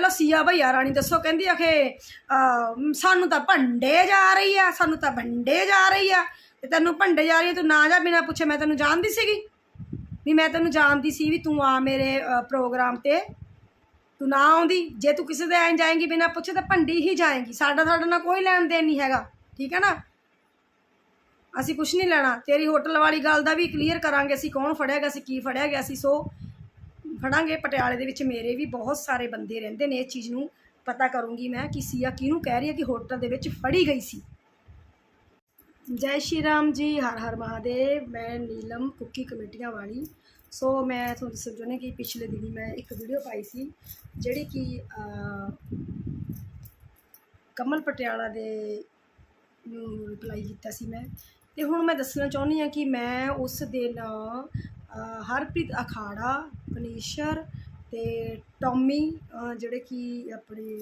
ਵੇਲੋ ਸੀਆ ਭਈਆ ਰਾਣੀ ਦੱਸੋ ਕਹਿੰਦੀ ਆਖੇ ਸਾਨੂੰ ਤਾਂ ਭੰਡੇ ਜਾ ਰਹੀ ਆ ਸਾਨੂੰ ਤਾਂ ਭੰਡੇ ਜਾ ਰਹੀ ਆ ਤੇ ਤੈਨੂੰ ਭੰਡੇ ਜਾ ਰਹੀ ਆ, ਤੂੰ ਨਾ ਜਾ ਬਿਨਾ ਪੁੱਛੇ ਮੈਂ ਤੈਨੂੰ ਜਾਣਦੀ ਸੀਗੀ। ਵੀ ਮੈਂ ਤੈਨੂੰ ਜਾਣਦੀ ਸੀ ਵੀ ਤੂੰ ਆ ਮੇਰੇ ਪ੍ਰੋਗਰਾਮ ਤੇ ਤੂੰ ਨਾ ਆਉਂਦੀ ਜੇ ਤੂੰ ਕਿਸੇ ਦੇ ਐਂ ਜਾਏਂਗੀ ਬਿਨਾ ਪੁੱਛੇ ਤਾਂ ਭੰਡੀ ਹੀ ਜਾਏਗੀ ਸਾਡਾ ਤੁਹਾਡੇ ਨਾਲ ਕੋਈ ਲੈਣ ਦੇਣ ਨਹੀਂ ਹੈਗਾ ਠੀਕ ਹੈ ਨਾ? ਅਸੀਂ ਕੁਝ ਨਹੀਂ ਲੈਣਾ ਤੇਰੀ ਹੋਟਲ ਵਾਲੀ ਗੱਲ ਦਾ ਵੀ ਕਲੀਅਰ ਕਰਾਂਗੇ ਅਸੀਂ ਕੌਣ ਫੜਿਆ ਗਿਆ ਸੀ ਕੀ ਫੜਿਆ ਗਿਆ ਸੀ ਸੋ ਫੜਾਂਗੇ ਪਟਿਆਲੇ ਦੇ ਵਿੱਚ ਮੇਰੇ ਵੀ ਬਹੁਤ ਸਾਰੇ ਬੰਦੇ ਰਹਿੰਦੇ ਨੇ ਇਸ ਚੀਜ਼ ਨੂੰ ਪਤਾ ਕਰੂੰਗੀ ਮੈਂ ਕਿ ਸੀਆ ਕਿਹਨੂੰ ਕਹਿ ਰਹੀ ਹੈ ਕਿ ਹੋਟਲ ਦੇ ਵਿੱਚ ਫੜੀ ਗਈ ਸੀ। ਜੈ ਸ਼੍ਰੀ ਰਾਮ ਜੀ ਹਰ ਹਰ ਮਹਾਦੇਵ ਮੈਂ ਨੀਲਮ ਕੁੱਕੀ ਕਮੇਟੀਆਂ ਵਾਲੀ। ਸੋ ਮੈਂ ਤੁਹਾਨੂੰ ਦੱਸਣਾ ਚਾਹੁੰਦੀ ਕਿ ਪਿਛਲੇ ਦਿਨੀ ਮੈਂ ਇੱਕ ਵੀਡੀਓ ਪਾਈ ਸੀ ਜਿਹੜੀ ਕਿ ਕਮਲ ਪਟਿਆਲਾ ਦੇ ਨੂੰ ਰਿਪਲਾਈ ਕੀਤਾ ਸੀ ਮੈਂ। ਤੇ ਹੁਣ ਮੈਂ ਦੱਸਣਾ ਚਾਹੁੰਦੀ ਹਾਂ ਕਿ ਮੈਂ ਉਸ ਦਿਨ ਅਹ, ਹਰਪ੍ਰੀਤ ਅਖਾੜਾ, ਪਨੀਸ਼ਰ ਤੇ ਟੌਮੀ ਜਿਹੜੇ ਕਿ ਆਪਣੇ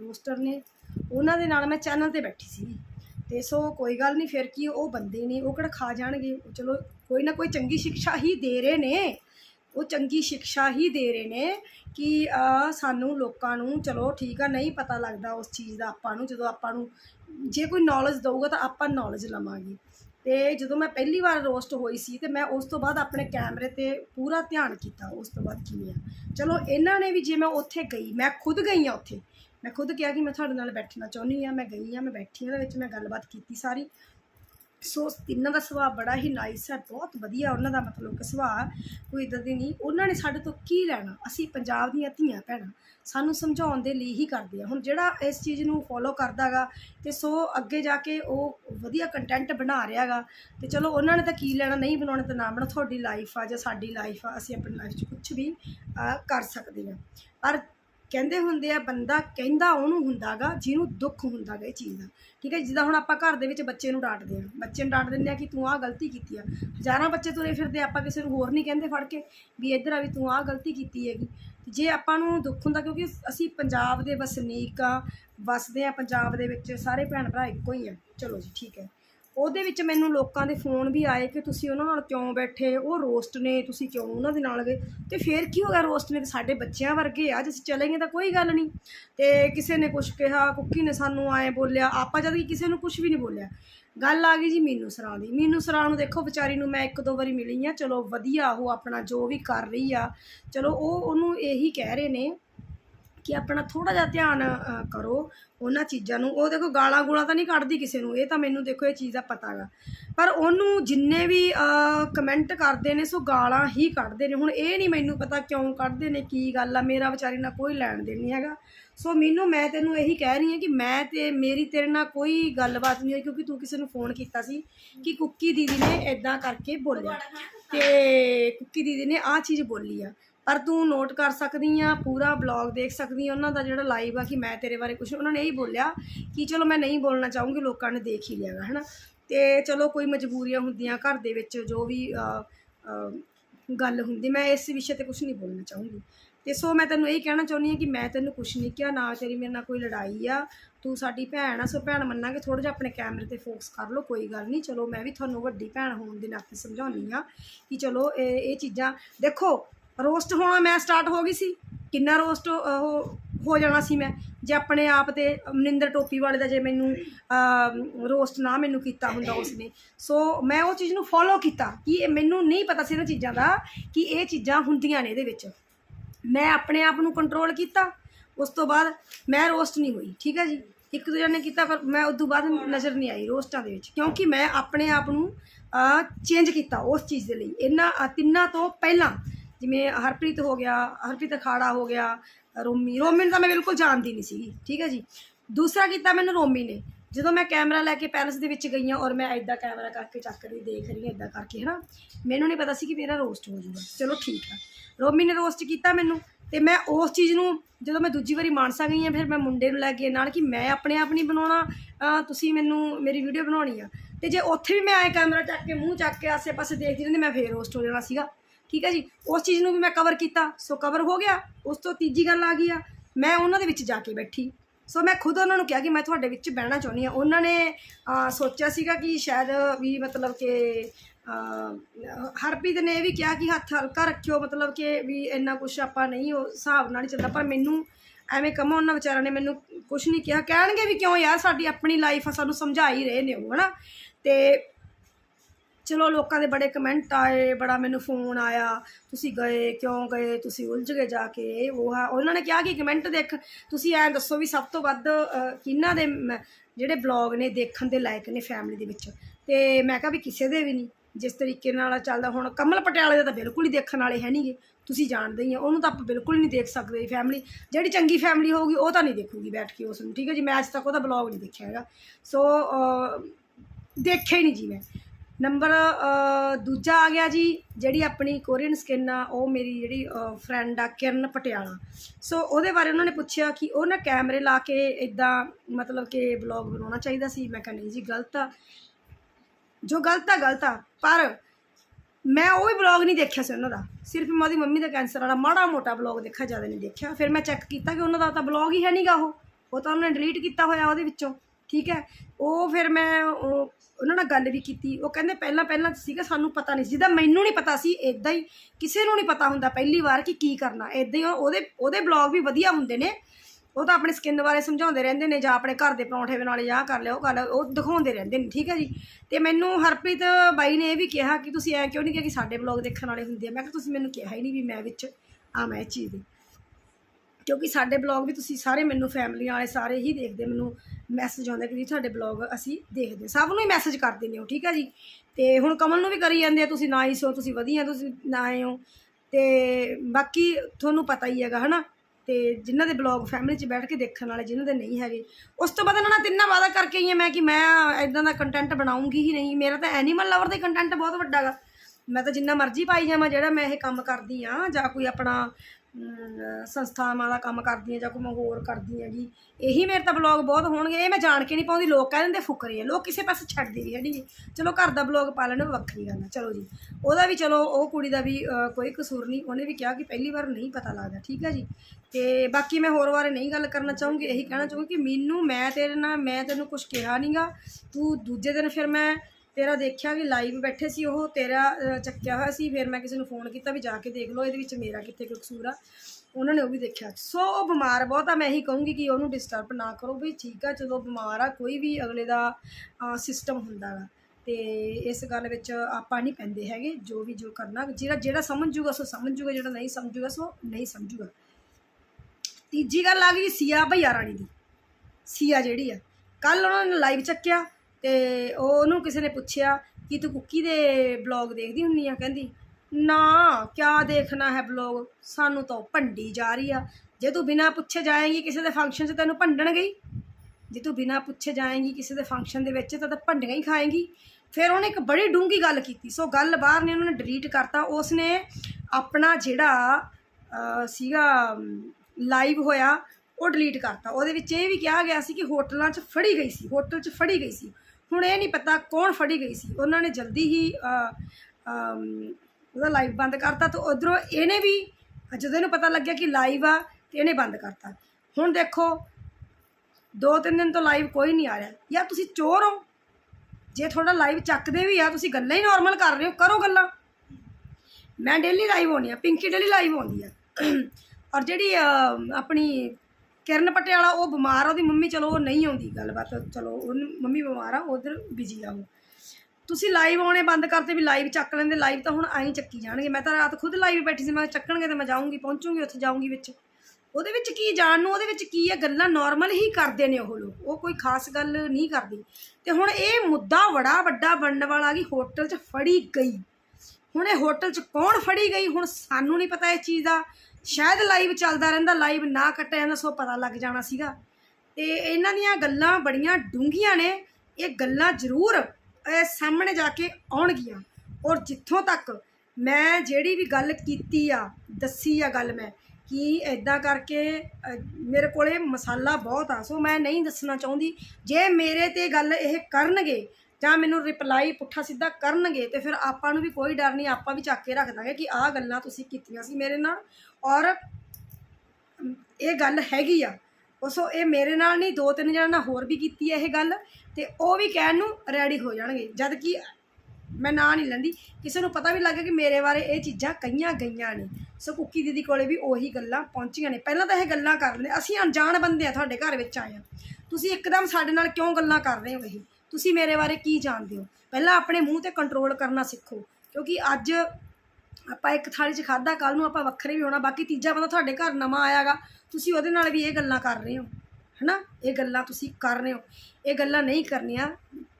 ਰੋਸਟਰ ਨੇ, ਉਹਨਾਂ ਦੇ ਨਾਲ ਮੈਂ ਚੈਨਲ ਤੇ ਬੈਠੀ ਸੀ ਤੇ ਸੋ ਕੋਈ ਗੱਲ ਨਹੀਂ, ਫਿਰ ਕੀ ਉਹ ਬੰਦੇ ਨੇ, ਉਹ ਕਿਹੜਾ ਖਾ ਜਾਣਗੇ? ਚਲੋ ਕੋਈ ਨਾ ਕੋਈ ਚੰਗੀ ਸਿੱਖਿਆ ਹੀ ਦੇ ਰਹੇ ਨੇ। ਉਹ ਚੰਗੀ ਸਿੱਖਿਆ ਹੀ ਦੇ ਰਹੇ ਨੇ ਕਿ ਸਾਨੂੰ ਲੋਕਾਂ ਨੂੰ, ਚਲੋ ਠੀਕ ਆ, ਨਹੀਂ ਪਤਾ ਲੱਗਦਾ ਉਸ ਚੀਜ਼ ਦਾ ਆਪਾਂ ਨੂੰ, ਜਦੋਂ ਆਪਾਂ ਨੂੰ ਜੇ ਕੋਈ ਨੌਲੇਜ ਦਊਗਾ ਤਾਂ ਆਪਾਂ ਨੌਲੇਜ ਲਵਾਂਗੇ। ਤੇ ਜਦੋਂ ਮੈਂ ਪਹਿਲੀ ਵਾਰ ਰੋਸਟ ਹੋਈ ਸੀ ਤੇ ਮੈਂ ਉਸ ਤੋਂ ਬਾਅਦ ਆਪਣੇ ਕੈਮਰੇ ਤੇ ਪੂਰਾ ਧਿਆਨ ਕੀਤਾ ਉਸ ਤੋਂ ਬਾਅਦ ਕਿਵੇਂ ਆ ਚਲੋ ਇਹਨਾਂ ਨੇ ਵੀ ਜੇ ਮੈਂ ਉੱਥੇ ਗਈ, ਮੈਂ ਖੁਦ ਗਈ ਆ ਉੱਥੇ। ਮੈਂ ਖੁਦ ਕਿਹਾ ਕਿ ਮੈਂ ਤੁਹਾਡੇ ਨਾਲ ਬੈਠਣਾ ਚਾਹੁੰਦੀ ਆ ਮੈਂ ਗਈ ਆ ਮੈਂ ਬੈਠੀ ਆ ਉਹਦੇ ਵਿੱਚ ਮੈਂ ਗੱਲਬਾਤ ਕੀਤੀ ਸਾਰੀ। ਸੋ ਤਿੰਨਾਂ ਦਾ ਸੁਭਾਅ ਬੜਾ ਹੀ ਨਾਈਸ ਹੈ, ਬਹੁਤ ਵਧੀਆ ਉਹਨਾਂ ਦਾ ਮਤਲਬ ਕਿ ਸੁਭਾਅ ਕੋਈ ਇਦਾਂ ਦੀ ਨਹੀਂ। ਉਹਨਾਂ ਨੇ ਸਾਡੇ ਤੋਂ ਕੀ ਲੈਣਾ? ਅਸੀਂ ਪੰਜਾਬ ਦੀਆਂ ਧੀਆਂ ਭੈਣਾਂ, ਸਾਨੂੰ ਸਮਝਾਉਣ ਦੇ ਲਈ ਹੀ ਕਰਦੇ ਆ। ਹੁਣ ਜਿਹੜਾ ਇਸ ਚੀਜ਼ ਨੂੰ ਫੋਲੋ ਕਰਦਾਗਾ ਤੇ ਸੋ ਅੱਗੇ ਜਾ ਕੇ ਉਹ ਵਧੀਆ ਕੰਟੈਂਟ ਬਣਾ ਰਿਹਾਗਾ ਤੇ ਚਲੋ ਉਹਨਾਂ ਨੇ ਤਾਂ ਕੀ ਲੈਣਾ, ਨਹੀਂ ਬਣਾਉਣਾ ਤਾਂ ਨਾ ਬਣਾ ਤੁਹਾਡੀ ਲਾਈਫ ਆ ਜਾਂ ਸਾਡੀ ਲਾਈਫ ਆ, ਅਸੀਂ ਆਪਣੀ ਲਾਈਫ 'ਚ ਕੁਝ ਵੀ ਕਰ ਸਕਦੇ ਹਾਂ ਪਰ ਕਹਿੰਦੇ ਹੁੰਦੇ ਆ, ਬੰਦਾ ਕਹਿੰਦਾ ਉਹਨੂੰ ਹੁੰਦਾਗਾ, ਜਿਹਨੂੰ ਦੁੱਖ ਹੁੰਦਾਗਾ ਇਹ ਚੀਜ਼ ਦਾ। ਠੀਕ ਹੈ ਜਿੱਦਾਂ ਹੁਣ ਆਪਾਂ ਘਰ ਦੇ ਵਿੱਚ ਬੱਚੇ ਨੂੰ ਡਾਂਟਦੇ ਆ ਬੱਚੇ ਨੂੰ ਡਾਂਟ ਦਿੰਦੇ ਆ ਕਿ ਤੂੰ ਆਹ ਗਲਤੀ ਕੀਤੀ ਆ। ਹਜ਼ਾਰਾਂ ਬੱਚੇ ਤੁਰੇ ਫਿਰਦੇ ਆਪਾਂ ਕਿਸੇ ਨੂੰ ਹੋਰ ਨਹੀਂ ਕਹਿੰਦੇ ਫੜ ਕੇ ਵੀ ਇੱਧਰ ਆ ਵੀ ਤੂੰ ਆਹ ਗਲਤੀ ਕੀਤੀ ਹੈਗੀ। ਜੇ ਆਪਾਂ ਨੂੰ ਦੁੱਖ ਹੁੰਦਾ, ਕਿਉਂਕਿ ਅਸੀਂ ਪੰਜਾਬ ਦੇ ਵਸਨੀਕ ਆ, ਵਸਦੇ ਆ ਪੰਜਾਬ ਦੇ ਵਿੱਚ, ਸਾਰੇ ਭੈਣ ਭਰਾ ਇੱਕੋ ਹੀ ਆ। ਚਲੋ ਜੀ, ਠੀਕ ਹੈ। ਉਹਦੇ ਵਿੱਚ ਮੈਨੂੰ ਲੋਕਾਂ ਦੇ ਫੋਨ ਵੀ ਆਏ ਕਿ ਤੁਸੀਂ ਉਹਨਾਂ ਨਾਲ ਕਿਉਂ ਬੈਠੇ? ਉਹ ਰੋਸਟ ਨੇ, ਤੁਸੀਂ ਕਿਉਂ ਉਹਨਾਂ ਦੇ ਨਾਲ ਗਏ? ਤੇ ਫਿਰ ਕੀ ਹੋ ਰੋਸਟ ਨੇ? ਸਾਡੇ ਬੱਚਿਆਂ ਵਰਗੇ ਆ ਜੇ ਅਸੀਂ ਚਲੇ ਗਏ ਤਾਂ ਕੋਈ ਗੱਲ ਨਹੀਂ। ਤੇ ਕਿਸੇ ਨੇ ਕੁਝ ਕਿਹਾ, ਕੁੱਕੀ ਨੇ ਸਾਨੂੰ ਆਏ ਬੋਲਿਆ, ਆਪਾਂ ਜਦ ਕਿ ਕਿਸੇ ਨੂੰ ਕੁਝ ਵੀ ਨਹੀਂ ਬੋਲਿਆ। ਗੱਲ ਆ ਗਈ ਜੀ ਮੀਨੂ ਸਰਾਂ ਦੀ। ਮੀਨੂ ਸਰਾਂ ਨੂੰ ਦੇਖੋ, ਵਿਚਾਰੀ ਨੂੰ ਮੈਂ ਇੱਕ ਦੋ ਵਾਰੀ ਮਿਲੀ ਆ। ਚਲੋ ਵਧੀਆ ਉਹ ਆਪਣਾ ਜੋ ਵੀ ਕਰ ਰਹੀ ਆ। ਚਲੋ ਉਹ ਉਹਨੂੰ ਇਹੀ ਕਹਿ ਰਹੇ ਨੇ ਕਿ ਆਪਣਾ ਥੋੜਾ ਜਿਹਾ ਧਿਆਨ ਕਰੋ ਉਹਨਾਂ ਚੀਜ਼ਾਂ ਨੂੰ। ਉਹ ਦੇਖੋ ਗਾਲਾਂ ਗੂਲਾਂ ਤਾਂ ਨਹੀਂ ਕੱਢਦੀ ਕਿਸੇ ਨੂੰ, ਇਹ ਤਾਂ ਮੈਨੂੰ ਦੇਖੋ ਇਹ ਚੀਜ਼ ਦਾ ਪਤਾ ਗਾ ਪਰ ਉਹਨੂੰ ਜਿੰਨੇ ਵੀ ਕਮੈਂਟ ਕਰਦੇ ਨੇ, ਸੋ ਗਾਲਾਂ ਹੀ ਕੱਢਦੇ ਨੇ। ਹੁਣ ਇਹ ਨਹੀਂ ਮੈਨੂੰ ਪਤਾ ਕਿਉਂ ਕੱਢਦੇ ਨੇ, ਕੀ ਗੱਲ ਆ, ਮੇਰਾ ਵਿਚਾਰੀ ਨਾਲ ਕੋਈ ਲੈਣ ਦੇਣ ਨਹੀਂ ਹੈਗਾ। ਸੋ ਮੈਨੂੰ, ਮੈਂ ਤੈਨੂੰ ਇਹੀ ਕਹਿ ਰਹੀ ਹਾਂ ਕਿ ਮੈਂ ਤੇ ਮੇਰੀ, ਤੇਰੇ ਨਾਲ ਕੋਈ ਗੱਲਬਾਤ ਨਹੀਂ ਹੋਈ, ਕਿਉਂਕਿ ਤੂੰ ਕਿਸੇ ਨੂੰ ਫੋਨ ਕੀਤਾ ਸੀ ਕਿ ਕੁੱਕੀ ਦੀਦੀ ਨੇ ਇਦਾਂ ਕਰਕੇ ਬੋਲਿਆ। ਤੇ ਕੁੱਕੀ ਦੀਦੀ ਨੇ ਆਹ ਚੀਜ਼ ਬੋਲੀ ਆ। ਪਰ ਤੂੰ ਨੋਟ ਕਰ ਸਕਦੀ ਆ, ਪੂਰਾ ਬਲੌਗ ਦੇਖ ਸਕਦੀ ਆ, ਉਹਨਾਂ ਦਾ ਜਿਹੜਾ ਲਾਈਵ ਆ ਕਿ ਮੈਂ ਤੇਰੇ ਬਾਰੇ ਕੁਝ ਉਹਨਾਂ ਨੇ ਇਹੀ ਬੋਲਿਆ ਕਿ ਚਲੋ ਮੈਂ ਨਹੀਂ ਬੋਲਣਾ ਚਾਹੂੰਗੀ, ਲੋਕਾਂ ਨੇ ਦੇਖ ਹੀ ਲਿਆਗਾ ਹਨਾ। ਤੇ ਚਲੋ ਕੋਈ ਮਜਬੂਰੀਆਂ ਹੁੰਦੀਆਂ ਘਰ ਦੇ ਵਿੱਚ, ਜੋ ਵੀ ਗੱਲ ਹੁੰਦੀ, ਮੈਂ ਇਸ ਵਿਸ਼ੇ ਤੇ ਕੁਝ ਨਹੀਂ ਬੋਲਣਾ ਚਾਹੂੰਗੀ। ਤੇ ਸੋ ਮੈਂ ਤੈਨੂੰ ਇਹ ਕਹਿਣਾ ਚਾਹੁੰਦੀ ਹਾਂ ਕਿ ਮੈਂ ਤੈਨੂੰ ਕੁਝ ਨਹੀਂ ਕਿਹਾ, ਨਾ ਤੇਰੀ ਮੇਰੇ ਨਾਲ ਕੋਈ ਲੜਾਈ ਆ, ਤੂੰ ਸਾਡੀ ਭੈਣ ਆ, ਸੋ ਭੈਣ ਮੰਨਾਂਗੇ ਥੋੜਾ ਜਿਹਾ ਆਪਣੇ ਕੈਮਰੇ ਤੇ ਫੋਕਸ ਕਰ ਲਓ, ਕੋਈ ਗੱਲ ਨਹੀਂ, ਚਲੋ ਮੈਂ ਵੀ ਤੁਹਾਨੂੰ ਵੱਡੀ ਭੈਣ ਹੋਣ ਦੇ ਨਾਤੇ ਸਮਝਾਉਣੀ ਆ ਕਿ ਚਲੋ ਇਹ ਇਹ ਚੀਜ਼ਾਂ ਦੇਖੋ ਰੋਸਟ ਹੋਣਾ ਮੈਂ ਸਟਾਰਟ ਹੋ ਗਈ ਸੀ। ਕਿੰਨਾ ਰੋਸਟ ਉਹ ਹੋ ਜਾਣਾ ਸੀ ਮੈਂ। ਜੇ ਆਪਣੇ ਆਪ ਤੇ ਮਨਿੰਦਰ ਟੋਪੀ ਵਾਲੇ ਦਾ ਜੇ ਮੈਨੂੰ ਰੋਸਟ ਨਾ ਮੈਨੂੰ ਕੀਤਾ ਹੁੰਦਾ ਉਸਨੇ। ਸੋ ਮੈਂ ਉਹ ਚੀਜ਼ ਨੂੰ ਫੋਲੋ ਕੀਤਾ ਕਿ ਇਹ ਮੈਨੂੰ ਨਹੀਂ ਪਤਾ ਸੀ ਇਹਨਾਂ ਚੀਜ਼ਾਂ ਦਾ ਕਿ ਇਹ ਚੀਜ਼ਾਂ ਹੁੰਦੀਆਂ ਨੇ ਇਹਦੇ ਵਿੱਚ। ਮੈਂ ਆਪਣੇ ਆਪ ਨੂੰ ਕੰਟਰੋਲ ਕੀਤਾ। ਉਸ ਤੋਂ ਬਾਅਦ ਮੈਂ ਰੋਸਟ ਨਹੀਂ ਹੋਈ, ਠੀਕ ਹੈ ਜੀ? ਇੱਕ ਦੂਜੇ ਨੇ ਕੀਤਾ ਪਰ ਮੈਂ ਉਸ ਤੋਂ ਬਾਅਦ ਨਜ਼ਰ ਨਹੀਂ ਆਈ ਰੋਸਟਾਂ ਦੇ ਵਿੱਚ। ਕਿਉਂਕਿ ਮੈਂ ਆਪਣੇ ਆਪ ਨੂੰ ਚੇਂਜ ਕੀਤਾ ਉਸ ਚੀਜ਼ ਦੇ ਲਈ। ਇਹਨਾਂ, ਤਿੰਨਾਂ ਤੋਂ ਪਹਿਲਾਂ ਜਿਵੇਂ ਹਰਪ੍ਰੀਤ ਹੋ ਗਿਆ, ਹਰਪ੍ਰੀਤ ਅਖਾੜਾ ਹੋ ਗਿਆ, ਰੋਮੀ ਰੋਮੀ ਨੂੰ ਤਾਂ ਮੈਂ ਬਿਲਕੁਲ ਜਾਣਦੀ ਨਹੀਂ ਸੀਗੀ, ਠੀਕ ਹੈ ਜੀ। ਦੂਸਰਾ ਕੀਤਾ ਮੈਨੂੰ ਰੋਮੀ ਨੇ, ਜਦੋਂ ਮੈਂ ਕੈਮਰਾ ਲੈ ਕੇ ਪੈਲਸ ਦੇ ਵਿੱਚ ਗਈ ਹਾਂ ਔਰ ਮੈਂ ਐਦਾਂ ਕੈਮਰਾ ਕਰਕੇ ਚੱਕ ਰਹੀ ਦੇਖ ਰਹੀ ਹਾਂ ਐਦਾਂ ਕਰਕੇ, ਹਨਾ। ਮੈਨੂੰ ਨਹੀਂ ਪਤਾ ਸੀ ਕਿ ਮੇਰਾ ਰੋਸਟ ਹੋ ਜਾਊਗਾ। ਚਲੋ ਠੀਕ ਆ। ਰੋਮੀ ਨੇ ਰੋਸਟ ਕੀਤਾ ਮੈਨੂੰ ਤੇ ਮੈਂ ਉਸ ਚੀਜ਼ ਨੂੰ, ਜਦੋਂ ਮੈਂ ਦੂਜੀ ਵਾਰੀ ਮਾਨਸਾ ਗਈ ਹਾਂ, ਫਿਰ ਮੈਂ ਮੁੰਡੇ ਨੂੰ ਲੈ ਕੇ ਨਾਲ ਕਿ ਮੈਂ ਆਪਣੇ ਆਪ ਨਹੀਂ ਬਣਾਉਣਾ ਤੁਸੀਂ ਮੈਨੂੰ, ਮੇਰੀ ਵੀਡੀਓ ਬਣਾਉਣੀ ਆ। ਤੇ ਜੇ ਉੱਥੇ ਵੀ ਮੈਂ ਆਏ ਕੈਮਰਾ ਚੱਕ ਕੇ ਮੂੰਹ ਚੱਕ ਕੇ ਆਸੇ-ਪਾਸੇ ਦੇਖਦੀ ਰਹਿੰਦੀ, ਮੈਂ ਫੇਰ ਰੋਸਟ ਹੋ ਜਾਣਾ ਸੀਗਾ। ਠੀਕ ਹੈ ਜੀ? ਉਸ ਚੀਜ਼ ਨੂੰ ਵੀ ਮੈਂ ਕਵਰ ਕੀਤਾ। ਸੋ ਕਵਰ ਹੋ ਗਿਆ। ਉਸ ਤੋਂ ਤੀਜੀ ਗੱਲ ਆ ਗਈ ਆ। ਮੈਂ ਉਹਨਾਂ ਦੇ ਵਿੱਚ ਜਾ ਕੇ ਬੈਠੀ। ਸੋ ਮੈਂ ਖੁਦ ਉਹਨਾਂ ਨੂੰ ਕਿਹਾ ਕਿ ਮੈਂ ਤੁਹਾਡੇ ਵਿੱਚ ਬਹਿਣਾ ਚਾਹੁੰਦੀ ਹਾਂ। ਉਹਨਾਂ ਨੇ ਸੋਚਿਆ ਸੀਗਾ ਕਿ ਸ਼ਾਇਦ ਵੀ ਮਤਲਬ ਕਿ ਹਰਪ੍ਰੀਤ ਨੇ ਇਹ ਵੀ ਕਿਹਾ ਕਿ ਹੱਥ ਹਲਕਾ ਰੱਖਿਓ। ਮਤਲਬ ਕਿ ਵੀ ਇੰਨਾ ਕੁਝ ਆਪਾਂ ਨਹੀਂ ਉਹ ਹਿਸਾਬ ਨਾਲ ਹੀ ਚੱਲਦਾ। ਪਰ ਮੈਨੂੰ ਐਵੇਂ ਕਮਾ ਉਹਨਾਂ ਵਿਚਾਰਿਆਂ ਨੇ ਮੈਨੂੰ ਕੁਝ ਨਹੀਂ ਕਿਹਾ। ਕਹਿਣਗੇ ਵੀ ਕਿਉਂ ਯਾਰ? ਸਾਡੀ ਆਪਣੀ ਲਾਈਫ ਆ। ਸਾਨੂੰ ਸਮਝਾ ਹੀ ਰਹੇ ਨੇ ਉਹ, ਹਨਾ? ਤੇ ਚਲੋ ਲੋਕਾਂ ਦੇ ਬੜੇ ਕਮੈਂਟ ਆਏ, ਬੜਾ ਮੈਨੂੰ ਫੋਨ ਆਇਆ, ਤੁਸੀਂ ਗਏ, ਕਿਉਂ ਗਏ, ਤੁਸੀਂ ਉਲਝ ਗਏ ਜਾ ਕੇ, ਇਹ, ਉਹ ਆ ਉਹਨਾਂ ਨੇ ਕਿਹਾ ਕਿ ਕਮੈਂਟ ਦੇਖ, ਤੁਸੀਂ ਐਂ ਦੱਸੋ ਵੀ ਸਭ ਤੋਂ ਵੱਧ ਕਿਹਨਾਂ ਦੇ, ਮ- ਜਿਹੜੇ ਬਲੌਗ ਨੇ ਦੇਖਣ ਦੇ ਲਾਇਕ ਨੇ ਫੈਮਿਲੀ ਦੇ ਵਿੱਚ? ਤੇ ਮੈਂ ਕਿਹਾ ਵੀ ਕਿਸੇ ਦੇ ਵੀ ਨਹੀਂ। ਜਿਸ ਤਰੀਕੇ ਨਾਲ ਚੱਲਦਾ, ਹੁਣ ਕਮਲ ਪਟਿਆਲੇ ਦਾ ਤਾਂ ਬਿਲਕੁਲ ਹੀ ਦੇਖਣ ਵਾਲੇ ਹੈ ਨਹੀਂਗੇ। ਤੁਸੀਂ ਜਾਣਦੇ ਹੀ ਆ, ਉਹਨੂੰ ਤਾਂ ਆਪਾਂ ਬਿਲਕੁਲ ਹੀ ਨਹੀਂ ਦੇਖ ਸਕਦੇ ਫੈਮਿਲੀ ਜਿਹੜੀ ਚੰਗੀ ਫੈਮਿਲੀ ਹੋਊਗੀ, ਉਹ ਤਾਂ ਨਹੀਂ ਦੇਖੂਗੀ ਬੈਠ ਕੇ ਉਸ ਨੂੰ, ਠੀਕ ਹੈ ਜੀ? ਮੈਂ ਅੱਜ ਤੱਕ ਉਹਦਾ ਬਲੌਗ ਨਹੀਂ ਦੇਖਿਆ ਹੈਗਾ। ਸੋ ਦੇਖਿਆ ਹੀ ਨਹੀਂ ਜੀ ਮੈਂ। ਨੰਬਰ ਦੂਜਾ ਆ ਗਿਆ ਜੀ, ਜਿਹੜੀ ਆਪਣੀ ਕੋਰੀਅਨ ਸਕਿਨ ਆ, ਉਹ ਮੇਰੀ ਜਿਹੜੀ ਫਰੈਂਡ ਆ ਕਿਰਨ ਪਟਿਆਲਾ। ਸੋ ਉਹਦੇ ਬਾਰੇ ਉਹਨਾਂ ਨੇ ਪੁੱਛਿਆ ਕਿ ਉਹ ਨਾ ਕੈਮਰੇ ਲਾ ਕੇ ਇਦਾਂ ਮਤਲਬ ਕਿ ਬਲੌਗ ਬਣਾਉਣਾ ਚਾਹੀਦਾ ਸੀ। ਮੈਂ ਕਿਹਾ, ਨਹੀਂ ਜੀ, ਗਲਤ ਆ। ਜੋ ਗਲਤ ਆ ਗਲਤ ਆ। ਪਰ ਮੈਂ ਉਹ ਵੀ ਬਲੌਗ ਨਹੀਂ ਦੇਖਿਆ ਸੀ ਉਹਨਾਂ ਦਾ। ਸਿਰਫ ਮੈਂ ਉਹਦੀ ਮੰਮੀ ਦਾ ਕੈਂਸਰ ਵਾਲਾ ਮਾੜਾ ਮੋਟਾ ਬਲੌਗ ਦੇਖਿਆ, ਜ਼ਿਆਦਾ ਨਹੀਂ ਦੇਖਿਆ। ਫਿਰ ਮੈਂ ਚੈੱਕ ਕੀਤਾ ਕਿ ਉਹਨਾਂ ਦਾ ਤਾਂ ਬਲੌਗ ਹੀ ਹੈ ਨਹੀਂਗਾ ਉਹ। ਉਹ ਤਾਂ ਉਹਨਾਂ ਨੇ ਡਿਲੀਟ ਕੀਤਾ ਹੋਇਆ ਉਹਦੇ ਵਿੱਚੋਂ। ਠੀਕ ਹੈ। ਉਹ ਫਿਰ ਮੈਂ, ਉਹ ਉਹਨਾਂ ਨਾਲ ਗੱਲ ਵੀ ਕੀਤੀ। ਉਹ ਕਹਿੰਦੇ ਪਹਿਲਾਂ ਪਹਿਲਾਂ ਸੀਗਾ ਸਾਨੂੰ ਪਤਾ ਨਹੀਂ ਸੀ। ਜਿੱਦਾਂ ਮੈਨੂੰ ਨਹੀਂ ਪਤਾ ਸੀ ਇਦਾਂ ਹੀ ਕਿਸੇ ਨੂੰ ਨਹੀਂ ਪਤਾ ਹੁੰਦਾ ਪਹਿਲੀ ਵਾਰ ਕਿ ਕੀ ਕਰਨਾ। ਇਦਾਂ ਹੀ ਉਹਦੇ ਉਹਦੇ ਬਲੌਗ ਵੀ ਵਧੀਆ ਹੁੰਦੇ ਨੇ। ਉਹ ਤਾਂ ਆਪਣੇ ਸਕਿਨ ਬਾਰੇ ਸਮਝਾਉਂਦੇ ਰਹਿੰਦੇ ਨੇ ਜਾਂ ਆਪਣੇ ਘਰ ਦੇ ਪਰੌਂਠੇ ਬਣਾਉਣੇ ਜਾਂ ਕਰ ਲਿਓ ਉਹ ਕਰ ਉਹ ਦਿਖਾਉਂਦੇ ਰਹਿੰਦੇ ਨੇ, ਠੀਕ ਹੈ ਜੀ। ਤੇ ਮੈਨੂੰ ਹਰਪ੍ਰੀਤ ਬਾਈ ਨੇ ਇਹ ਵੀ ਕਿਹਾ ਕਿ ਤੁਸੀਂ ਐ ਕਿਉਂ ਨਹੀਂ ਕਿਹਾ ਕਿ ਸਾਡੇ ਬਲੌਗ ਦੇਖਣ ਵਾਲੇ ਹੁੰਦੇ ਆ? ਮੈਂ ਕਿਹਾ ਤੁਸੀਂ ਮੈਨੂੰ ਕਿਹਾ ਹੀ ਨਹੀਂ ਵੀ ਮੈਂ ਵਿੱਚ ਆਵਾਂ ਇਹ ਚੀਜ਼ ਦੀ। ਕਿਉਂਕਿ ਸਾਡੇ ਬਲੌਗ ਵੀ ਤੁਸੀਂ ਸਾਰੇ ਮੈਨੂੰ ਫੈਮਲੀਆਂ ਵਾਲੇ ਸਾਰੇ ਹੀ ਦੇਖਦੇ, ਮੈਨੂੰ ਮੈਸੇਜ ਆਉਂਦਾ ਕਿ ਜੀ ਤੁਹਾਡੇ ਬਲੌਗ ਅਸੀਂ ਦੇਖਦੇ ਸਭ ਨੂੰ ਹੀ ਮੈਸੇਜ ਕਰ ਦਿੰਦੇ ਹੋ, ਠੀਕ ਹੈ ਜੀ? ਤੇ ਹੁਣ ਕਮਲ ਨੂੰ ਵੀ ਕਰੀ ਜਾਂਦੇ ਆ, ਤੁਸੀਂ ਨਾ ਹੀ ਸੋ ਤੁਸੀਂ ਵਧੀਆ ਤੁਸੀਂ ਨਾ ਆਏ ਹੋ। ਤੇ ਬਾਕੀ ਤੁਹਾਨੂੰ ਪਤਾ ਹੀ ਹੈਗਾ, ਹਨਾ? ਤੇ ਜਿਨ੍ਹਾਂ ਦੇ ਬਲੌਗ ਫੈਮਿਲੀ 'ਚ ਬੈਠ ਕੇ ਦੇਖਣ ਵਾਲੇ, ਜਿਨ੍ਹਾਂ ਦੇ ਨਹੀਂ ਹੈਗੇ, ਉਸ ਤੋਂ ਬਾਅਦ ਇਹਨਾਂ ਨਾਲ ਤਿੰਨਾਂ ਵਾਦਾ ਕਰਕੇ ਹੀ ਹਾਂ ਮੈਂ ਕਿ ਮੈਂ ਇਦਾਂ ਦਾ ਕੰਟੈਂਟ ਬਣਾਉਂਗੀ ਹੀ ਨਹੀਂ। ਮੇਰਾ ਤਾਂ ਐਨੀਮਲ ਲਵਰ ਦਾ ਕੰਟੈਂਟ ਬਹੁਤ ਵੱਡਾ ਗਾ। ਮੈਂ ਤਾਂ ਜਿੰਨਾ ਮਰਜ਼ੀ ਪਾਈ ਜਾਵਾਂ, ਜਿਹੜਾ ਮੈਂ ਇਹ ਕੰਮ ਕਰਦੀ ਆ ਜਾਂ ਕੋਈ ਆਪਣਾ ਸੰਸਥਾਵਾਂ ਦਾ ਕੰਮ ਕਰਦੀ ਹਾਂ ਜਾਂ ਕੋਈ ਮੈਂ ਹੋਰ ਕਰਦੀ ਹੈਗੀ, ਇਹੀ ਮੇਰੇ ਤਾਂ ਬਲੌਗ ਬਹੁਤ ਹੋਣਗੇ, ਇਹ ਮੈਂ ਜਾਣ ਕੇ ਨਹੀਂ ਪਾਉਂਦੀ, ਲੋਕ ਕਹਿ ਦਿੰਦੇ ਫੁਕਰੀ ਆ, ਲੋਕ ਕਿਸੇ ਪਾਸੇ ਛੱਡਦੇ ਵੀ ਹੈ ਨਹੀਂ ਚਲੋ ਘਰ ਦਾ ਬਲੌਗ ਪਾ ਲੈਣ ਵੱਖਰੀ ਗੱਲ ਆ, ਚਲੋ ਜੀ। ਉਹਦਾ ਵੀ ਚਲੋ, ਉਹ ਕੁੜੀ ਦਾ ਵੀ ਕੋਈ ਕਸੂਰ ਨਹੀਂ, ਉਹਨੇ ਵੀ ਕਿਹਾ ਕਿ ਪਹਿਲੀ ਵਾਰ ਨਹੀਂ ਪਤਾ ਲੱਗਦਾ, ਠੀਕ ਹੈ ਜੀ। ਤੇ ਬਾਕੀ ਮੈਂ ਹੋਰ ਬਾਰੇ ਨਹੀਂ ਗੱਲ ਕਰਨਾ ਚਾਹੂੰਗੀ, ਇਹੀ ਕਹਿਣਾ ਚਾਹੂੰਗੀ ਕਿ ਮੈਨੂੰ, ਮੈਂ ਤੇਰੇ ਨਾਲ, ਮੈਂ ਤੈਨੂੰ ਕੁਝ ਕਿਹਾ ਨਹੀਂਗਾ ਤੂੰ ਦੂਜੇ ਦਿਨ ਫਿਰ ਮੈਂ ਤੇਰਾ ਦੇਖਿਆ ਵੀ ਲਾਈਵ ਬੈਠੇ ਸੀ ਉਹ, ਤੇਰਾ ਚੱਕਿਆ ਹੋਇਆ ਸੀ, ਫਿਰ ਮੈਂ ਕਿਸੇ ਨੂੰ ਫੋਨ ਕੀਤਾ ਵੀ ਜਾ ਕੇ ਦੇਖ ਲਓ, ਇਹਦੇ ਵਿੱਚ ਮੇਰਾ ਕਿੱਥੇ ਕੋਈ ਕਸੂਰ ਆ। ਉਹਨਾਂ ਨੇ ਉਹ ਵੀ ਦੇਖਿਆ। ਸੋ ਉਹ ਬਿਮਾਰ ਬਹੁਤ ਆ, ਮੈਂ ਇਹੀ ਕਹੂੰਗੀ ਕਿ ਉਹਨੂੰ ਡਿਸਟਰਬ ਨਾ ਕਰੋ ਵੀ, ਠੀਕ ਆ, ਜਦੋਂ ਬਿਮਾਰ ਆ, ਕੋਈ ਵੀ ਅਗਲੇ ਦਾ ਸਿਸਟਮ ਹੁੰਦਾ ਗਾ ਤੇ ਇਸ ਗੱਲ ਵਿੱਚ ਆਪਾਂ ਨਹੀਂ ਪੈਂਦੇ ਹੈਗੇ, ਜੋ ਵੀ ਜੋ ਕਰਨਾ, ਜਿਹੜਾ ਜਿਹੜਾ ਸਮਝ ਜੂਗਾ ਸੋ ਸਮਝ ਜੂਗਾ ਜਿਹੜਾ ਨਹੀਂ ਸਮਝੂਗਾ, ਸੋ ਨਹੀਂ ਸਮਝੂਗਾ। ਤੀਜੀ ਗੱਲ ਆ ਗਈ ਸੀਆ ਭਈਆ ਰਾਣੀ ਦੀ। ਸੀਆ ਜਿਹੜੀ ਆ। ਕੱਲ ਉਹਨਾਂ ਨੇ ਲਾਈਵ ਚੱਕਿਆ। ਤੇ ਉਹਨੂੰ ਕਿਸੇ ਨੇ ਪੁੱਛਿਆ ਕਿ ਤੂੰ ਕੁੱਕੀ ਦੇ ਬਲੌਗ ਦੇਖਦੀ ਹੁੰਨੀ ਆ? ਕਹਿੰਦੀ, ਨਾ, ਕਿਆ ਦੇਖਣਾ ਹੈ ਬਲੌਗ ਸਾਨੂੰ ਤਾਂ ਉਹ ਭੰਡੀ ਜਾ ਰਹੀ ਆ। ਜੇ ਤੂੰ ਬਿਨਾਂ ਪੁੱਛੇ ਜਾਏਂਗੀ, ਕਿਸੇ ਦੇ ਫੰਕਸ਼ਨ 'ਚ ਤੈਨੂੰ ਭੰਡਣ ਗਈ। ਜੇ ਤੂੰ ਬਿਨਾਂ ਪੁੱਛੇ ਜਾਏਂਗੀ, ਕਿਸੇ ਦੇ ਫੰਕਸ਼ਨ ਦੇ ਵਿੱਚ, ਤਾਂ ਤਾਂ ਭੰਡੀਆਂ ਹੀ ਖਾਏਂਗੀ। ਫਿਰ ਉਹਨੇ ਇੱਕ ਬੜੀ ਡੂੰਗੀ ਗੱਲ ਕੀਤੀ। ਸੋ ਗੱਲ ਬਾਹਰ ਨੇ ਉਹਨਾਂ ਨੇ ਡਿਲੀਟ ਕਰਤਾ। ਉਸ ਨੇ ਆਪਣਾ ਜਿਹੜਾ ਸੀਗਾ ਲਾਈਵ ਹੋਇਆ, ਉਹ ਡਿਲੀਟ ਕਰਤਾ। ਉਹਦੇ ਵਿੱਚ ਇਹ ਵੀ ਕਿਹਾ ਗਿਆ ਸੀ ਕਿ ਹੋਟਲਾਂ 'ਚ ਫੜੀ ਗਈ ਸੀ। ਹੋਟਲ 'ਚ ਫੜੀ ਗਈ ਸੀ। ਹੁਣ ਇਹ ਨਹੀਂ ਪਤਾ ਕੌਣ ਫੜੀ ਗਈ ਸੀ। ਉਹਨਾਂ ਨੇ ਜਲਦੀ ਹੀ ਉਹਦਾ ਲਾਈਵ ਬੰਦ ਕਰਤਾ ਤੇ ਉਧਰੋਂ ਇਹਨੇ ਵੀ, ਜਦੋਂ ਇਹਨੂੰ ਪਤਾ ਲੱਗਿਆ ਕਿ ਲਾਈਵ ਆ, ਤੇ ਇਹਨੇ ਬੰਦ ਕਰਤਾ। ਹੁਣ ਦੇਖੋ ਦੋ ਤਿੰਨ ਦਿਨ ਤੋਂ ਲਾਈਵ ਕੋਈ ਨਹੀਂ ਆ ਰਿਹਾ। ਯਾਰ ਤੁਸੀਂ ਚੋਰ ਹੋ। ਜੇ ਤੁਹਾਡਾ ਲਾਈਵ ਚੱਕਦੇ ਵੀ ਆ, ਤੁਸੀਂ ਗੱਲਾਂ ਹੀ ਨਾਰਮਲ ਕਰ ਰਹੇ ਹੋ, ਕਰੋ ਗੱਲਾਂ। ਮੈਂ ਡੇਲੀ ਲਾਈਵ ਹੋਣੀ ਆ ਪਿੰਕੀ ਡੇਲੀ ਲਾਈਵ ਹੁੰਦੀ ਆ। ਔਰ ਜਿਹੜੀ ਆਪਣੀ ਕਿਰਨ ਪਟਿਆਲਾ, ਉਹ ਬਿਮਾਰ ਆ, ਉਹਦੀ ਮੰਮੀ ਚਲੋ ਉਹ ਨਹੀਂ ਆਉਂਦੀ ਗੱਲਬਾਤ, ਚਲੋ ਉਹਨੂੰ ਮੰਮੀ ਬਿਮਾਰ ਆ ਉਧਰ ਬਿਜ਼ੀ ਆ ਉਹ। ਤੁਸੀਂ ਲਾਈਵ ਆਉਣੇ ਬੰਦ ਕਰਤੇ ਵੀ ਲਾਈਵ ਚੱਕ ਲੈਂਦੇ ਲਾਈਵ ਤਾਂ ਹੁਣ ਆਈ ਚੱਕੀ ਜਾਣਗੇ। ਮੈਂ ਤਾਂ ਰਾਤ ਖੁਦ ਲਾਈਵ ਬੈਠੀ ਸੀ, ਮੈਂ ਚੱਕਣਗੇ ਤੇ ਮੈਂ ਜਾਊਂਗੀ, ਪਹੁੰਚੂਗੀ ਉੱਥੇ, ਜਾਊਂਗੀ ਵਿੱਚ। ਉਹਦੇ ਵਿੱਚ ਕੀ ਜਾਣ ਨੂੰ, ਉਹਦੇ ਵਿੱਚ ਕੀ ਹੈ ਗੱਲਾਂ ਨਾਰਮਲ ਹੀ ਕਰਦੇ ਨੇ ਉਹ ਲੋਕ। ਉਹ ਕੋਈ ਖਾਸ ਗੱਲ ਨਹੀਂ ਕਰਦੀ। ਤੇ ਹੁਣ ਇਹ ਮੁੱਦਾ ਬੜਾ ਵੱਡਾ ਬਣਨ ਵਾਲਾ ਕਿ ਹੋਟਲ 'ਚ ਫੜੀ ਗਈ। ਹੁਣ ਇਹ ਹੋਟਲ 'ਚ ਕੌਣ ਫੜੀ ਗਈ? ਹੁਣ ਸਾਨੂੰ ਨਹੀਂ ਪਤਾ ਇਸ ਚੀਜ਼ ਦਾ। ਸ਼ਾਇਦ ਲਾਈਵ ਚੱਲਦਾ ਰਹਿੰਦਾ ਲਾਈਵ ਨਾ ਕੱਟਿਆ ਜਾਂਦਾ, ਸੋ ਪਤਾ ਲੱਗ ਜਾਣਾ ਸੀਗਾ। ਤੇ ਇਹਨਾਂ ਦੀਆਂ ਗੱਲਾਂ ਬੜੀਆਂ ਡੂੰਘੀਆਂ ਨੇ। ਇਹ ਗੱਲਾਂ ਜ਼ਰੂਰ ਸਾਹਮਣੇ ਜਾ ਕੇ ਆਉਣਗੀਆਂ। ਔਰ ਜਿੱਥੋਂ ਤੱਕ ਮੈਂ ਜਿਹੜੀ ਵੀ ਗੱਲ ਕੀਤੀ ਆ, ਦੱਸੀ ਆ ਗੱਲ ਮੈਂ, ਕਿ ਐਦਾਂ ਕਰਕੇ ਮੇਰੇ ਕੋਲੇ ਮਸਾਲਾ ਬਹੁਤ ਆ, ਸੋ ਮੈਂ ਨਹੀਂ ਦੱਸਣਾ ਚਾਹੁੰਦੀ। ਜੇ ਮੇਰੇ ਤੇ ਗੱਲ ਇਹ ਕਰਨਗੇ ਜਾਂ ਮੈਨੂੰ ਰਿਪਲਾਈ ਪੁੱਠਾ ਸਿੱਧਾ ਕਰਨਗੇ ਤੇ ਫਿਰ ਆਪਾਂ ਨੂੰ ਵੀ ਕੋਈ ਡਰ ਨਹੀਂ, ਆਪਾਂ ਵੀ ਚੱਕ ਕੇ ਰੱਖ ਦਾਂਗੇ ਕਿ ਆਹ ਗੱਲਾਂ ਤੁਸੀਂ ਕੀਤੀਆਂ ਸੀ ਮੇਰੇ ਨਾਲ ਔਰ ਇਹ ਗੱਲ ਹੈਗੀ ਆ। ਉਹ ਸੋ ਇਹ ਮੇਰੇ ਨਾਲ ਨਹੀਂ, ਦੋ ਤਿੰਨ ਜਣਾਂ ਨਾਲ ਹੋਰ ਵੀ ਕੀਤੀ ਹੈ ਇਹ ਗੱਲ ਤੇ ਉਹ ਵੀ ਕਹਿਣ ਨੂੰ ਰੈਡੀ ਹੋ ਜਾਣਗੇ। ਜਦ ਕਿ ਮੈਂ ਨਾਂ ਨਹੀਂ ਲੈਂਦੀ, ਕਿਸੇ ਨੂੰ ਪਤਾ ਵੀ ਲੱਗ ਗਿਆ ਕਿ ਮੇਰੇ ਬਾਰੇ ਇਹ ਚੀਜ਼ਾਂ ਕਈਆਂ ਗਈਆਂ ਨੇ। ਸੋ ਕੁੱਕੀ ਦੀਦੀ ਕੋਲੇ ਵੀ ਉਹੀ ਗੱਲਾਂ ਪਹੁੰਚੀਆਂ ਨੇ। ਪਹਿਲਾਂ ਤਾਂ ਇਹ ਗੱਲਾਂ ਕਰ ਲੈਂਦੇ, ਅਸੀਂ ਅਣਜਾਣ ਬੰਦੇ ਆ ਤੁਹਾਡੇ ਘਰ ਵਿੱਚ ਆਏ ਆ। ਤੁਸੀਂ ਇੱਕਦਮ ਸਾਡੇ ਨਾਲ ਕਿਉਂ ਗੱਲਾਂ ਕਰ ਰਹੇ ਹੋ ਇਹ? ਤੁਸੀਂ ਮੇਰੇ ਬਾਰੇ ਕੀ ਜਾਣਦੇ ਹੋ? ਪਹਿਲਾਂ ਆਪਣੇ ਮੂੰਹ ਤੇ ਕੰਟਰੋਲ ਕਰਨਾ ਸਿੱਖੋ ਕਿਉਂਕਿ ਅੱਜ ਆਪਾਂ ਇੱਕ ਥਾਲੀ 'ਚ ਖਾਦਾ ਕੱਲ ਨੂੰ ਆਪਾਂ ਵੱਖਰੇ ਵੀ ਹੋਣਾ ਬਾਕੀ ਤੀਜਾ ਬੰਦਾ ਤੁਹਾਡੇ ਘਰ ਨਵਾਂ ਆਇਆਗਾ ਤੁਸੀਂ ਉਹਦੇ ਨਾਲ ਵੀ ਇਹ ਗੱਲਾਂ ਕਰ ਰਹੇ ਹੋ ਹਨਾ? ਇਹ ਗੱਲਾਂ ਤੁਸੀਂ ਕਰ ਰਹੇ ਹੋ ਇਹ ਗੱਲਾਂ ਨਹੀਂ ਕਰਨੀਆਂ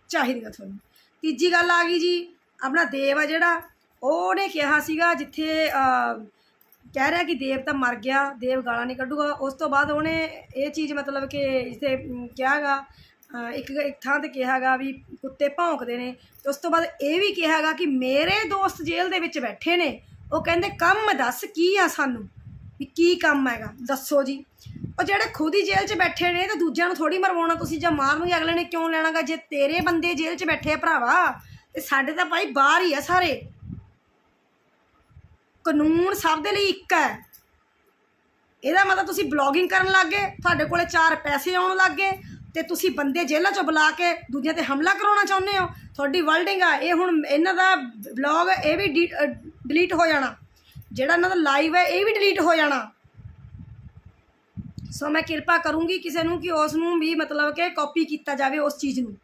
ਚਾਹੀਦੀਆਂ ਤੁਹਾਨੂੰ। ਤੀਜੀ ਗੱਲ ਆ ਗਈ ਜੀ ਆਪਣਾ ਦੇਵ ਆ ਜਿਹੜਾ ਉਹਨੇ ਕਿਹਾ ਸੀਗਾ ਜਿੱਥੇ ਕਹਿ ਰਿਹਾ ਕਿ ਦੇਵ ਤਾਂ ਮਰ ਗਿਆ ਦੇਵ ਗਾਲਾਂ ਨਹੀਂ ਕੱਢੂਗਾ ਉਸ ਤੋਂ ਬਾਅਦ ਉਹਨੇ ਇਹ ਚੀਜ਼ ਮਤਲਬ ਕਿ ਜਿੱਥੇ ਅਮ, ਕਿਹਾਗਾ ਇੱਕ ਇੱਕ ਥਾਂ ਤੇ ਕਿਹਾਗਾ ਵੀ ਕੁੱਤੇ ਭੌਂਕਦੇ ਨੇ ਉਸ ਤੋਂ ਬਾਅਦ ਇਹ ਵੀ ਕਿਹਾਗਾ ਕਿ ਮੇਰੇ ਦੋਸਤ ਜੇਲ੍ਹ ਦੇ ਵਿੱਚ ਬੈਠੇ ਨੇ, ਉਹ ਕਹਿੰਦੇ, ਕੰਮ ਦੱਸ ਕੀ ਆ ਸਾਨੂੰ? ਵੀ ਕੀ ਕੰਮ ਹੈਗਾ? ਦੱਸੋ ਜੀ। ਉਹ ਜਿਹੜੇ ਖੁਦ ਹੀ ਜੇਲ੍ਹ 'ਚ ਬੈਠੇ ਨੇ ਤੇ ਦੂਜਿਆਂ ਨੂੰ ਥੋੜੀ ਮਰਵਾਉਣਾ ਤੁਸੀਂ ਜਾਂ ਮਾਰਨਗੇ, ਅਗਲੇ ਨੇ ਕਿਉਂ ਲੈਣਾਗਾ? ਜੇ ਤੇਰੇ ਬੰਦੇ ਜੇਲ੍ਹ 'ਚ ਬੈਠੇ ਆ ਭਰਾਵਾ, ਤੇ ਸਾਡੇ ਤਾਂ ਭਾਈ ਬਾਹਰ ਹੀ ਆ ਸਾਰੇ। ਕਾਨੂੰਨ ਸਭ ਦੇ ਲਈ ਇੱਕ ਹੈ। ਇਹਦਾ ਮਤਲਬ ਤੁਸੀਂ ਬਲੌਗਿੰਗ ਕਰਨ ਲੱਗ ਗਏ, ਤੁਹਾਡੇ ਕੋਲੇ ਚਾਰ ਪੈਸੇ ਆਉਣ ਲੱਗ ਗਏ ਤੇ ਤੁਸੀਂ ਬੰਦੇ ਜੇਲ੍ਹਾਂ 'ਚੋਂ ਬੁਲਾ ਕੇ ਦੂਜਿਆਂ ਤੇ ਹਮਲਾ ਕਰਾਉਣਾ ਚਾਹੁੰਦੇ ਹੋ? ਤੁਹਾਡੀ ਵਰਲਡਿੰਗ ਆ, ਇਹ ਹੁਣ ਇਹਨਾਂ ਦਾ ਬਲੌਗ ਇਹ ਵੀ ਡਿਲੀਟ ਹੋ ਜਾਣਾ। ਜਿਹੜਾ ਇਹਨਾਂ ਦਾ ਲਾਈਵ ਹੈ ਇਹ ਵੀ ਡਿਲੀਟ ਹੋ ਜਾਣਾ। ਸੋ ਮੈਂ ਕਿਰਪਾ ਕਰੂੰਗੀ ਕਿਸੇ ਨੂੰ ਕਿ ਉਸ ਨੂੰ ਵੀ ਮਤਲਬ ਕਿ ਕਾਪੀ ਕੀਤਾ ਜਾਵੇ ਉਸ ਚੀਜ਼ ਨੂੰ।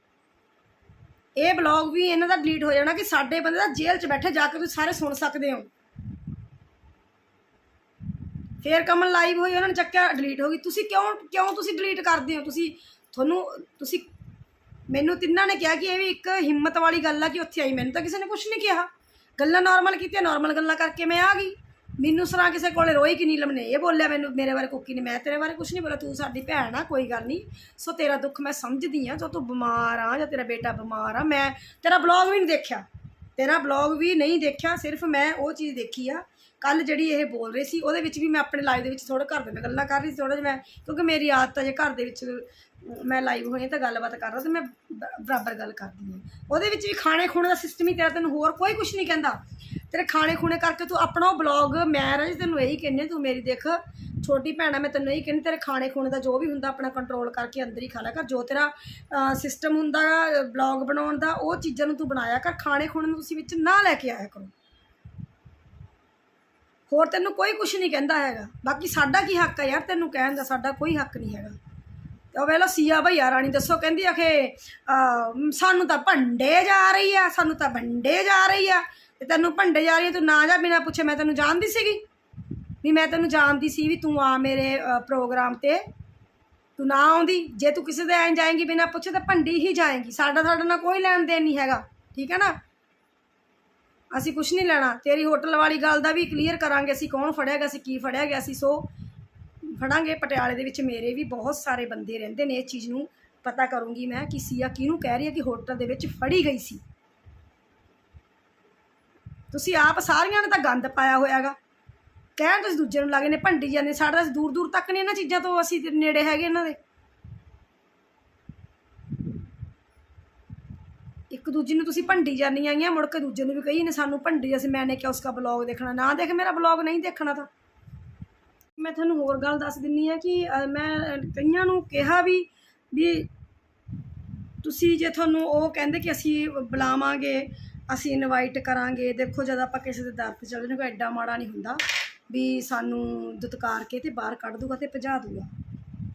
ਇਹ ਬਲੌਗ ਵੀ ਇਹਨਾਂ ਦਾ ਡਿਲੀਟ ਹੋ ਜਾਣਾ ਕਿ ਸਾਡੇ ਬੰਦੇ ਦਾ ਜੇਲ੍ਹ 'ਚ ਬੈਠੇ ਜਾ ਕੇ ਤੁਸੀਂ ਸਾਰੇ ਸੁਣ ਸਕਦੇ ਹੋ। ਫੇਰ ਕਮਲ ਲਾਈਵ ਹੋਈ, ਉਹਨਾਂ ਨੇ ਚੱਕਿਆ ਡਿਲੀਟ ਹੋ ਗਈ। ਤੁਸੀਂ ਕਿਉਂ ਕਿਉਂ ਤੁਸੀਂ ਡਿਲੀਟ ਕਰਦੇ ਹੋ? ਤੁਸੀਂ ਤੁਹਾਨੂੰ ਤੁਸੀਂ ਮੈਨੂੰ ਤਿੰਨਾਂ ਨੇ ਕਿਹਾ ਕਿ ਇਹ ਵੀ ਇੱਕ ਹਿੰਮਤ ਵਾਲੀ ਗੱਲ ਆ ਕਿ ਉੱਥੇ ਆਈ। ਮੈਨੂੰ ਤਾਂ ਕਿਸੇ ਨੇ ਕੁਝ ਨਹੀਂ ਕਿਹਾ। ਗੱਲਾਂ ਨਾਰਮਲ ਕੀਤੀਆਂ ਨਾਰਮਲ ਗੱਲਾਂ ਕਰਕੇ ਮੈਂ ਆ ਗਈ। ਮੈਨੂੰ ਸਰਾਂ ਕਿਸੇ ਕੋਲੇ ਰੋਈ ਕਿ ਨੀਲਮ ਨੇ ਇਹ ਬੋਲਿਆ, ਮੈਨੂੰ ਮੇਰੇ ਬਾਰੇ ਕੁੱਕੀ ਨੇ, ਮੈਂ ਤੇਰੇ ਬਾਰੇ ਕੁਝ ਨਹੀਂ ਬੋਲਿਆ, ਤੂੰ ਸਾਡੀ ਭੈਣ ਆ, ਕੋਈ ਗੱਲ ਨਹੀਂ। ਸੋ ਤੇਰਾ ਦੁੱਖ ਮੈਂ ਸਮਝਦੀ ਆ, ਜੋ ਤੂੰ ਬਿਮਾਰ ਆ ਜਾਂ ਤੇਰਾ ਬੇਟਾ ਬਿਮਾਰ ਆ, ਮੈਂ ਤੇਰਾ ਬਲੌਗ ਵੀ ਨਹੀਂ ਦੇਖਿਆ। ਤੇਰਾ ਬਲੌਗ ਵੀ ਨਹੀਂ ਦੇਖਿਆ, ਸਿਰਫ ਮੈਂ ਉਹ ਚੀਜ਼ ਦੇਖੀ ਆ। ਕੱਲ ਜਿਹੜੀ ਇਹ ਬੋਲ ਰਹੀ ਸੀ, ਉਹਦੇ ਵਿੱਚ ਵੀ ਮੈਂ ਆਪਣੇ ਲਾਈਵ ਦੇ ਵਿੱਚ ਥੋੜਾ ਘਰ ਦੇ ਨਾਲ ਗੱਲਾਂ ਕਰ ਰਹੀ ਸੀ ਥੋੜਾ ਜਿਹਾ ਮੈਂ, ਕਿਉਂਕਿ ਮੇਰੀ ਆਦਤ ਹੈ ਜੇ ਘਰ ਦੇ ਵਿੱਚ ਮੈਂ ਲਾਈਵ ਹੋਈ ਹਾਂ ਤਾਂ ਗੱਲਬਾਤ ਕਰ ਰਹਾ ਤੇ ਮੈਂ ਬ- ਬਰਾਬਰ ਗੱਲ ਕਰਦੀ ਹਾਂ ਉਹਦੇ ਵਿੱਚ ਵੀ ਖਾਣੇ ਖੂਣੇ ਦਾ ਸਿਸਟਮ ਹੀ ਤੇਰਾ, ਤੈਨੂੰ ਹੋਰ ਕੋਈ ਕੁਝ ਨਹੀਂ ਕਹਿੰਦਾ। ਤੇਰੇ ਖਾਣੇ ਖੂਣੇ ਕਰਕੇ ਤੂੰ ਆਪਣਾ ਉਹ ਬਲੌਗ ਮੈਂ ਰਾਜ ਤੈਨੂੰ ਇਹੀ ਕਹਿੰਦੀ ਤੂੰ ਮੇਰੀ ਦੇਖ, ਛੋਟੀ ਭੈਣ ਆ, ਮੈਂ ਤੈਨੂੰ ਇਹੀ ਕਹਿੰਦੀ ਤੇਰੇ ਖਾਣੇ ਖੂਣੇ ਦਾ ਜੋ ਵੀ ਹੁੰਦਾ ਆਪਣਾ ਕੰਟਰੋਲ ਕਰਕੇ ਅੰਦਰ ਹੀ ਖਾ ਲਿਆ ਕਰ। ਜੋ ਤੇਰਾ ਸਿਸਟਮ ਹੁੰਦਾ ਬਲੌਗ ਬਣਾਉਣ ਦਾ, ਉਹ ਚੀਜ਼ਾਂ ਨੂੰ ਤੂੰ ਬਣਾਇਆ ਕਰ, ਖਾਣੇ ਖੂਣੇ ਨੂੰ ਤੁਸੀਂ ਵਿੱਚ ਨਾ ਲੈ ਕੇ ਆਇਆ ਕਰੋ। ਹੋਰ ਤੈਨੂੰ ਕੋਈ ਕੁਝ ਨਹੀਂ ਕਹਿੰਦਾ ਹੈਗਾ। ਬਾਕੀ ਸਾਡਾ ਕੀ ਹੱਕ ਹੈ ਯਾਰ ਤੈਨੂੰ ਕਹਿਣ ਦਾ, ਸਾਡਾ ਕੋਈ ਹੱਕ ਨਹੀਂ ਹੈਗਾ। ਤੇ ਉਹ ਵੇਲਾ ਸੀਆ ਭਈਆ ਰਾਣੀ ਦੱਸੋ, ਕਹਿੰਦੀ ਆ ਕਿ ਸਾਨੂੰ ਤਾਂ ਭੰਡੇ ਜਾ ਰਹੀ ਆ, ਸਾਨੂੰ ਤਾਂ ਭੰਡੇ ਜਾ ਰਹੀ ਆ। ਤੇ ਤੈਨੂੰ ਭੰਡੇ ਜਾ ਰਹੀ ਆ, ਤੂੰ ਨਾ ਜਾ ਬਿਨਾ ਪੁੱਛੇ, ਮੈਂ ਤੈਨੂੰ ਜਾਣਦੀ ਸੀਗੀ। ਵੀ ਮੈਂ ਤੈਨੂੰ ਜਾਣਦੀ ਸੀ ਵੀ ਤੂੰ ਆ ਮੇਰੇ ਪ੍ਰੋਗਰਾਮ ਤੇ। ਤੂੰ ਨਾ ਆਉਂਦੀ, ਜੇ ਤੂੰ ਕਿਸੇ ਦੇ ਐਂ ਜਾਏਂਗੀ ਬਿਨਾ ਪੁੱਛੇ, ਤਾਂ ਭੰਡੀ ਹੀ ਜਾਏਂਗੀ। ਸਾਡਾ ਤੁਹਾਡੇ ਨਾਲ ਕੋਈ ਲੈਣ ਦੇਣ ਨਹੀਂ ਹੈਗਾ, ਠੀਕ ਹੈ ਨਾ? ਅਸੀਂ ਕੁਝ ਨਹੀਂ ਲੈਣਾ। ਤੇਰੀ ਹੋਟਲ ਵਾਲੀ ਗੱਲ ਦਾ ਵੀ ਕਲੀਅਰ ਕਰਾਂਗੇ ਅਸੀਂ ਕੌਣ ਫੜਿਆ ਗਿਆ ਸੀ ਕੀ ਫੜਿਆ ਗਿਆ ਸੀ, ਸੋ ਫੜਾਂਗੇ ਪਟਿਆਲੇ ਦੇ ਵਿੱਚ ਮੇਰੇ ਵੀ ਬਹੁਤ ਸਾਰੇ ਬੰਦੇ ਰਹਿੰਦੇ ਨੇ ਇਸ ਚੀਜ਼ ਨੂੰ ਪਤਾ ਕਰੂੰਗੀ ਮੈਂ ਕਿ ਸੀਆ ਕਿਹਨੂੰ ਕਹਿ ਰਹੀ ਹੈ ਕਿ ਹੋਟਲ ਦੇ ਵਿੱਚ ਫੜੀ ਗਈ ਸੀ। ਤੁਸੀਂ ਆਪ ਸਾਰਿਆਂ ਨੇ ਤਾਂ ਗੰਦ ਪਾਇਆ ਹੋਇਆਗਾ। ਕਹਿਣ ਤੁਸੀਂ ਦੂਜੇ ਨੂੰ ਲੱਗੇ ਨੇ, ਭੰਡੀ ਜਾਂਦੇ ਸਾਡਾ ਤਾਂ ਦੂਰ ਦੂਰ ਤੱਕ ਨਹੀਂ ਇਹਨਾਂ ਚੀਜ਼ਾਂ ਤੋਂ, ਅਸੀਂ ਨੇੜੇ ਹੈਗੇ ਇਹਨਾਂ ਦੇ। ਇੱਕ ਦੂਜੇ ਨੂੰ ਤੁਸੀਂ ਭੰਡੀ ਜਾਂਦੀਆਂ ਆਈਆਂ, ਮੁੜ ਕੇ ਦੂਜੇ ਨੂੰ ਵੀ ਕਹੀ ਨੇ ਸਾਨੂੰ ਭੰਡੀ, ਅਸੀਂ ਮੈਨੇ ਕਿਹਾ ਉਸਕਾ ਬਲੌਗ ਦੇਖਣਾ, ਨਾ ਦੇਖ ਮੇਰਾ ਬਲੌਗ ਨਹੀਂ ਦੇਖਣਾ ਤਾਂ। ਮੈਂ ਤੁਹਾਨੂੰ ਹੋਰ ਗੱਲ ਦੱਸ ਦਿੰਨੀ ਆ ਕਿ ਮੈਂ ਕਈਆਂ ਨੂੰ ਕਿਹਾ ਵੀ ਵੀ ਤੁਸੀਂ ਜੇ ਤੁਹਾਨੂੰ ਉਹ ਕਹਿੰਦੇ ਕਿ ਅਸੀਂ ਬੁਲਾਵਾਂਗੇ, ਅਸੀਂ ਇਨਵਾਈਟ ਕਰਾਂਗੇ, ਦੇਖੋ ਜਦ ਆਪਾਂ ਕਿਸੇ ਦੇ ਦਰ ਤੇ ਚੱਲ ਜਾਂਦੇ ਕੋਈ ਐਡਾ ਮਾੜਾ ਨਹੀਂ ਹੁੰਦਾ ਵੀ ਸਾਨੂੰ ਦੁਤਕਾਰ ਕੇ ਤੇ ਬਾਹਰ ਕੱਢ ਦੂਗਾ ਤੇ ਭਜਾ ਦੂਗਾ।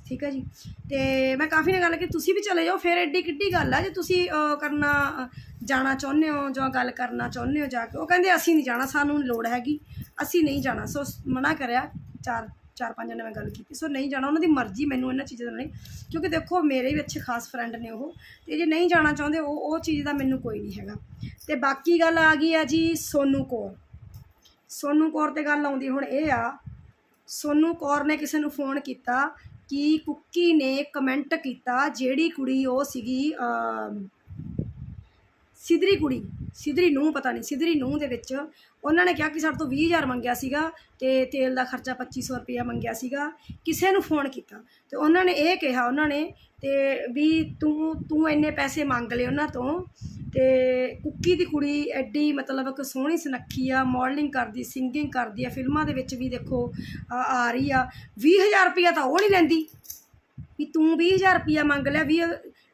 ਠੀਕ ਹੈ ਜੀ? ਤੇ ਮੈਂ ਕਾਫੀ ਨੇ ਗੱਲ ਕੀਤੀ, ਤੁਸੀਂ ਵੀ ਚਲੇ ਜਾਓ, ਫਿਰ ਐਡੀ ਕਿੱਡੀ ਗੱਲ ਆ, ਜੇ ਤੁਸੀਂ ਕਰਨਾ ਜਾਣਾ ਚਾਹੁੰਦੇ ਹੋ ਜਾਂ ਗੱਲ ਕਰਨਾ ਚਾਹੁੰਦੇ ਹੋ ਜਾ ਕੇ, ਉਹ ਕਹਿੰਦੇ ਅਸੀਂ ਨਹੀਂ ਜਾਣਾ, ਸਾਨੂੰ ਲੋੜ ਹੈਗੀ, ਅਸੀਂ ਨਹੀਂ ਜਾਣਾ। ਸੋ, ਮਨਾ ਕਰਿਆ, ਚਾਰ ਚਾਰ ਪੰਜ ਨੇ ਮੈਂ ਗੱਲ ਕੀਤੀ ਸੋ ਨਹੀਂ ਜਾਣਾ ਉਹਨਾਂ ਦੀ ਮਰਜ਼ੀ ਮੈਨੂੰ ਇਹਨਾਂ ਚੀਜ਼ਾਂ ਦਾ ਨਹੀਂ ਕਿਉਂਕਿ ਦੇਖੋ ਮੇਰੇ ਵੀ ਅੱਛੇ ਖਾਸ ਫਰੈਂਡ ਨੇ ਉਹ ਤੇ ਜੇ ਨਹੀਂ ਜਾਣਾ ਚਾਹੁੰਦੇ ਉਹ ਉਹ ਚੀਜ਼ ਦਾ ਮੈਨੂੰ ਕੋਈ ਨਹੀਂ ਹੈਗਾ। ਤੇ ਬਾਕੀ ਗੱਲ ਆ ਗਈ ਆ ਜੀ ਸੋਨੂ ਕੌਰ। ਸੋਨੂ ਕੌਰ ਤੇ ਗੱਲ ਆਉਂਦੀ ਹੁਣ ਇਹ ਆ ਸੋਨੂ ਕੌਰ ਨੇ ਕਿਸੇ ਨੂੰ ਫੋਨ ਕੀਤਾ ਕਿ ਕੁੱਕੀ ਨੇ ਕਮੈਂਟ ਕੀਤਾ ਜਿਹੜੀ ਕੁੜੀ ਉਹ ਸੀਗੀ ਅਮ, ਕੁੜੀ। ਸਿਧਰੀ ਨੂੰ, ਪਤਾ ਨਹੀਂ, ਸਿਧਰੀ ਨੂੰ ਦੇ ਵਿੱਚ ਉਹਨਾਂ ਨੇ ਕਿਹਾ ਕਿ ਸਾਡੇ ਤੋਂ 20000 ਮੰਗਿਆ ਸੀਗਾ ਤੇ ਤੇਲ ਦਾ ਖਰਚਾ 2500 ਰੁਪਇਆ ਮੰਗਿਆ ਸੀਗਾ, ਕਿਸੇ ਨੂੰ ਫੋਨ ਕੀਤਾ ਤੇ ਉਹਨਾਂ ਨੇ ਇਹ ਕਿਹਾ, ਉਹਨਾਂ ਨੇ ਤੇ ਵੀ ਤੂੰ ਤੂੰ ਇੰਨੇ ਪੈਸੇ ਮੰਗ ਲਏ ਉਹਨਾਂ ਤੋਂ ਤੇ ਕੁੱਕੀ ਦੀ ਕੁੜੀ ਐਡੀ ਮਤਲਬ ਕਿ ਸੋਹਣੀ ਸੁਨੱਖੀ ਆ ਮਾਡਲਿੰਗ ਕਰਦੀ ਸਿੰਗਿੰਗ ਕਰਦੀ ਆ, ਫਿਲਮਾਂ ਦੇ ਵਿੱਚ ਵੀ ਦੇਖੋ, ਆ ਰਹੀ ਆ 20000 ਰੁਪਇਆ ਤਾਂ ਉਹ ਨਹੀਂ ਲੈਂਦੀ ਵੀ ਤੂੰ 20000 ਰੁਪਇਆ ਮੰਗ ਲਿਆ ਵੀ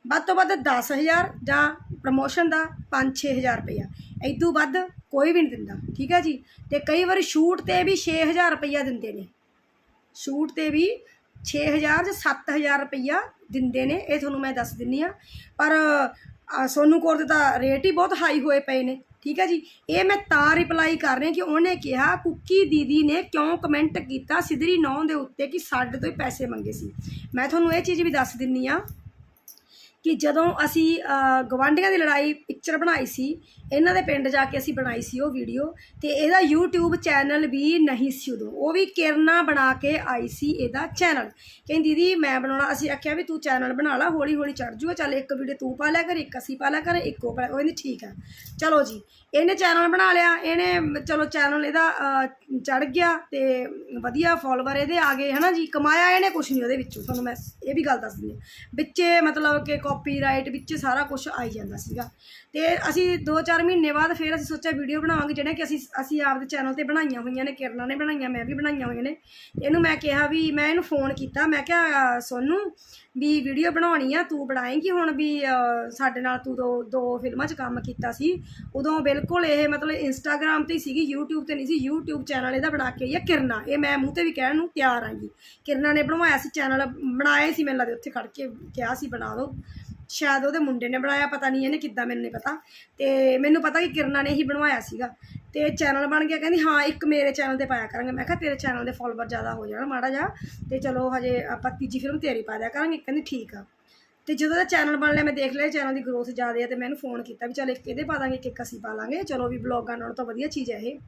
ਵੱਧ ਤੋਂ ਵੱਧ 10000 ਜਾਂ ਪ੍ਰਮੋਸ਼ਨ ਦਾ 5-6000 ਰੁਪਇਆ ਇਦੋਂ ਵੱਧ ਕੋਈ ਵੀ ਨਹੀਂ ਦਿੰਦਾ ਠੀਕ ਹੈ ਜੀ? ਤੇ ਕਈ ਵਾਰੀ ਸ਼ੂਟ ਤੇ ਵੀ 6000 ਰੁਪਈਆ ਦਿੰਦੇ ਨੇ। ਸ਼ੂਟ ਤੇ ਵੀ 6000 ਜਾਂ 7000 ਰੁਪਈਆ ਦਿੰਦੇ ਨੇ ਇਹ ਤੁਹਾਨੂੰ ਮੈਂ ਦੱਸ ਦਿੰਨੀ ਆ ਪਰ ਅ, ਸੋਨੂ ਕੌਰ ਦੇ ਤਾਂ ਰੇਟ ਹੀ ਬਹੁਤ ਹਾਈ ਹੋਏ ਪਏ ਨੇ ਠੀਕ ਹੈ ਜੀ? ਇਹ ਮੈਂ ਤਾਂ ਰਿਪਲਾਈ ਕਰ ਰਹੀ ਕਿ ਉਹਨੇ ਕਿਹਾ ਕੁੱਕੀ ਦੀਦੀ ਨੇ ਕਿਉਂ ਕਮੈਂਟ ਕੀਤਾ ਸਿਧਰੀ ਨੌਂ ਦੇ ਉੱਤੇ ਕਿ ਸਾਡੇ ਤੋਂ ਹੀ ਪੈਸੇ ਮੰਗੇ ਸੀ? ਮੈਂ ਤੁਹਾਨੂੰ ਇਹ ਚੀਜ਼ ਵੀ ਦੱਸ ਦਿੰਨੀ ਆ ਕਿ ਜਦੋਂ ਅਸੀਂ ਅ, ਗਵਾਂਢੀਆਂ ਦੀ ਲੜਾਈ ਪਿਕਚਰ ਬਣਾਈ ਸੀ ਇਹਨਾਂ ਦੇ ਪਿੰਡ ਜਾ ਕੇ ਅਸੀਂ ਬਣਾਈ ਸੀ ਉਹ ਵੀਡੀਓ ਤੇ ਇਹਦਾ YouTube ਚੈਨਲ ਵੀ ਨਹੀਂ ਸੀ ਉਦੋਂ। ਉਹ ਵੀ ਕਿਰਨਾ ਬਣਾ ਕੇ ਆਈ ਸੀ ਇਹਦਾ ਚੈਨਲ। ਕਹਿੰਦੀ, ਦੀਦੀ, ਮੈਂ ਬਣਾਉਣਾ। ਅਸੀਂ ਆਖਿਆ ਵੀ, ਤੂੰ ਚੈਨਲ ਬਣਾ ਲਾ ਹੌਲੀ ਹੌਲੀ ਚੜ ਜੂਗਾ। ਚੱਲ ਇੱਕ ਵੀਡੀਓ ਤੂੰ ਪਾ ਲਿਆ ਕਰ, ਇੱਕ ਅਸੀਂ ਪਾ ਲਿਆ ਕਰ, ਇੱਕ ਉਹ ਪਾ ਲਿਆ- ਉਹ ਕਹਿੰਦੀ, ਠੀਕ ਆ। ਚਲੋ ਜੀ। ਇਹਨੇ ਚੈਨਲ ਬਣਾ ਲਿਆ। ਇਹਨੇ ਚਲੋ ਚੈਨਲ ਇਹਦਾ ਚੜ ਗਿਆ ਤੇ ਵਧੀਆ ਫਾਲੋਵਰ ਇਹਦੇ ਆ ਗਏ, ਹਨਾ ਜੀ? ਕਮਾਇਆ ਇਹਨੇ ਕੁਝ ਨਹੀਂ ਉਹਦੇ ਵਿੱਚੋਂ। ਤੁਹਾਨੂੰ ਮੈਂ ਇਹ ਵੀ ਗੱਲ ਦੱਸ ਦਿੰਦੀ ਹਾਂ। ਵਿੱਚੇ ਮਤਲਬ ਕਿ ਕਾਪੀਰਾਈਟ ਵਿੱਚ ਸਾਰਾ ਕੁਝ ਆਈ ਜਾਂਦਾ ਸੀਗਾ। ਤੇ ਅਸੀਂ ਦੋ ਚਾਰ 4 ਮਹੀਨੇ ਬਾਅਦ ਫਿਰ ਅਸੀਂ ਸੋਚਿਆ ਵੀਡੀਓ ਬਣਾਵਾਂਗੇ, ਜਿਹੜੇ ਕਿ ਅਸੀਂ ਅਸੀਂ ਆਪਦੇ ਚੈਨਲ ਤੇ ਬਣਾਈਆਂ ਹੋਈਆਂ ਨੇ, ਕਿਰਨਾ ਨੇ ਬਣਾਈਆਂ, ਮੈਂ ਵੀ ਬਣਾਈਆਂ ਹੋਈਆਂ ਨੇ। ਇਹਨੂੰ ਮੈਂ ਕਿਹਾ ਵੀ, ਮੈਂ ਇਹਨੂੰ ਫੋਨ ਕੀਤਾ, ਮੈਂ ਕਿਹਾ ਸੋਨੂੰ ਵੀ ਵੀਡੀਓ ਬਣਾਉਣੀ ਆ, ਤੂੰ ਬਣਾਏਂਗੀ ਹੁਣ ਵੀ ਸਾਡੇ ਨਾਲ ਤੂੰ ਦੋ ਦੋ ਫਿਲਮਾਂ 'ਚ ਕੰਮ ਕੀਤਾ ਸੀ। ਉਦੋਂ ਬਿਲਕੁਲ ਇਹ ਮਤਲਬ ਇੰਸਟਾਗ੍ਰam ਤੇ ਸੀਗੀ, YouTube ਤੇ ਨਹੀਂ ਸੀ, YouTube ਚੈਨਲ ਇਹਦਾ ਬਣਾ ਕੇ ਆਈ ਆ ਕਿਰਨਾ। ਇਹ ਮੈਂ ਮੂੰਹ ਤੇ ਵੀ ਕਹਿਣ ਨੂੰ ਤਿਆਰ ਆਂਗੀ। ਕਿਰਨਾ ਨੇ ਬਣਵਾਇਆ ਸੀ ਚੈਨਲ ਬਣਾਏ ਸੀ, ਮੈਨੂੰ ਲੱਗਦਾ ਉੱਥੇ ਖੜ ਕੇ ਕਿਹਾ ਸੀ, ਬਣਾ ਦਿਓ ਸ਼ਾਇਦ ਉਹਦੇ ਮੁੰਡੇ ਨੇ ਬਣਾਇਆ, ਪਤਾ ਨਹੀਂ ਇਹਨੇ ਕਿੱਦਾਂ, ਮੈਨੂੰ ਨਹੀਂ ਪਤਾ। ਤੇ ਮੈਨੂੰ ਪਤਾ ਕਿ ਕਿਰਨਾ ਨੇ ਹੀ ਬਣਵਾਇਆ ਸੀਗਾ। ਤੇ ਚੈਨਲ ਬਣ ਗਿਆ, ਕਹਿੰਦੀ ਹਾਂ, ਇੱਕ ਮੇਰੇ ਚੈਨਲ ਤੇ ਪਾਇਆ ਕਰਾਂਗੇ। ਮੈਂ ਕਿਹਾ, ਤੇਰੇ ਚੈਨਲ ਦੇ ਫਾਲੋਅਰ ਜ਼ਿਆਦਾ ਹੋ ਜਾਣ ਮਾੜਾ ਜਿਹਾ। ਤੇ ਚਲੋ, ਹਜੇ ਆਪਾਂ ਤੀਜੀ ਫਿਲਮ ਤੇਰੀ ਪਾ ਦਿਆ ਕਰਾਂਗੇ। ਕਹਿੰਦੀ ਠੀਕ ਆ। ਤੇ ਜਦੋਂ ਦਾ ਚੈਨਲ ਬਣ ਲਿਆ, ਮੈਂ ਦੇਖ ਲਿਆ, ਚੈਨਲ ਦੀ ਗਰੋਥ ਜ਼ਿਆਦਾ ਹੈ ਤੇ ਮੈਂ ਇਹਨੂੰ ਫੋਨ ਕੀਤਾ ਵੀ ਚੱਲ ਇੱਕ ਇਹਦੇ ਪਾ ਦਾਂਗੇ, ਇੱਕ ਇੱਕ ਅਸੀਂ ਪਾ ਲਾਂਗੇ। ਚਲੋ ਵੀ ਬਲੌਗਾਂ ਨਾਲੋਂ ਤਾਂ ਵਧੀਆ ਚੀਜ਼ ਹੈ ਇਹ।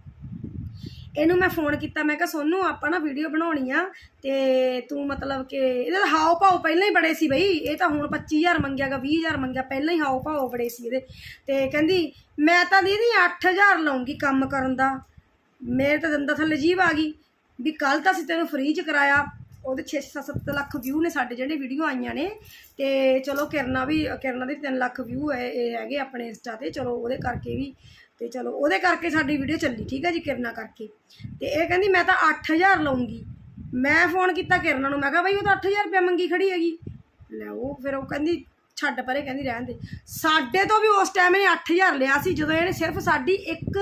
ਇਹਨੂੰ ਮੈਂ ਫੋਨ ਕੀਤਾ, ਮੈਂ ਕਿਹਾ, ਸੋਨੂੰ, ਆਪਾਂ ਨਾ ਵੀਡੀਓ ਬਣਾਉਣੀ ਆ ਤੇ ਤੂੰ ਮਤਲਬ ਕਿ ਇਹਦਾ ਹਾਓ ਭਾਓ ਪਹਿਲਾਂ ਹੀ ਬੜੇ ਸੀ ਬਈ। ਇਹ ਤਾਂ ਹੁਣ 25000 ਮੰਗਿਆਗਾ 20000 ਮੰਗਿਆ, ਪਹਿਲਾਂ ਹੀ ਹਾਓ ਭਾਓ ਬੜੇ ਸੀ ਇਹਦੇ। ਤੇ ਕਹਿੰਦੀ, ਮੈਂ ਤਾਂ ਦੀਦੀ 8000 ਲਾਉਂਗੀ ਕੰਮ ਕਰਨ ਦਾ। ਮੇਰੇ ਤਾਂ ਦੰਦਾਂ ਥੱਲੇ ਜੀਭ ਆ ਗਈ ਵੀ ਕੱਲ ਤਾਂ ਅਸੀਂ ਤੈਨੂੰ ਫ੍ਰੀ ਚ ਕਰਾਇਆ। ਉਹਦੇ 6-7 ਲੱਖ ਵਿਊ ਨੇ ਸਾਡੇ ਜਿਹੜੇ ਵੀਡੀਓ ਆਈਆਂ ਨੇ। ਤੇ ਚਲੋ ਕਿਰਨਾ ਵੀ, ਕਿਰਨਾ ਦੇ 3 ਲੱਖ ਵਿਊ ਹੈ ਇਹ ਹੈਗੇ ਆਪਣੇ ਇੰਸਟਾ ਤੇ। ਚਲੋ ਉਹਦੇ ਕਰਕੇ ਵੀ ਤੇ ਚਲੋ ਉਹਦੇ ਕਰਕੇ ਸਾਡੀ ਵੀਡੀਓ ਚੱਲੀ, ਠੀਕ ਹੈ ਜੀ ਕਿਰਨਾ ਕਰਕੇ। ਤੇ ਇਹ ਕਹਿੰਦੀ, ਮੈਂ ਤਾਂ 8000 ਲਾਉਂਗੀ। ਮੈਂ ਫੋਨ ਕੀਤਾ ਕਿਰਨਾ ਨੂੰ, ਮੈਂ ਕਿਹਾ ਬਈ ਉਹ ਤਾਂ 8000 ਰੁਪਏ ਮੰਗੀ ਖੜੀ ਹੈਗੀ। ਲੈ ਉਹ ਫਿਰ ਉਹ ਕਹਿੰਦੀ, ਛੱਡ ਪਰੇ ਕਹਿੰਦੀ, ਰਹਿਣ ਦੇ। ਸਾਡੇ ਤੋਂ ਵੀ ਉਸ ਟਾਈਮ ਇਹਨੇ 8000 ਲਿਆ ਸੀ, ਜਦੋਂ ਇਹਨੇ ਸਿਰਫ ਸਾਡੀ ਇੱਕ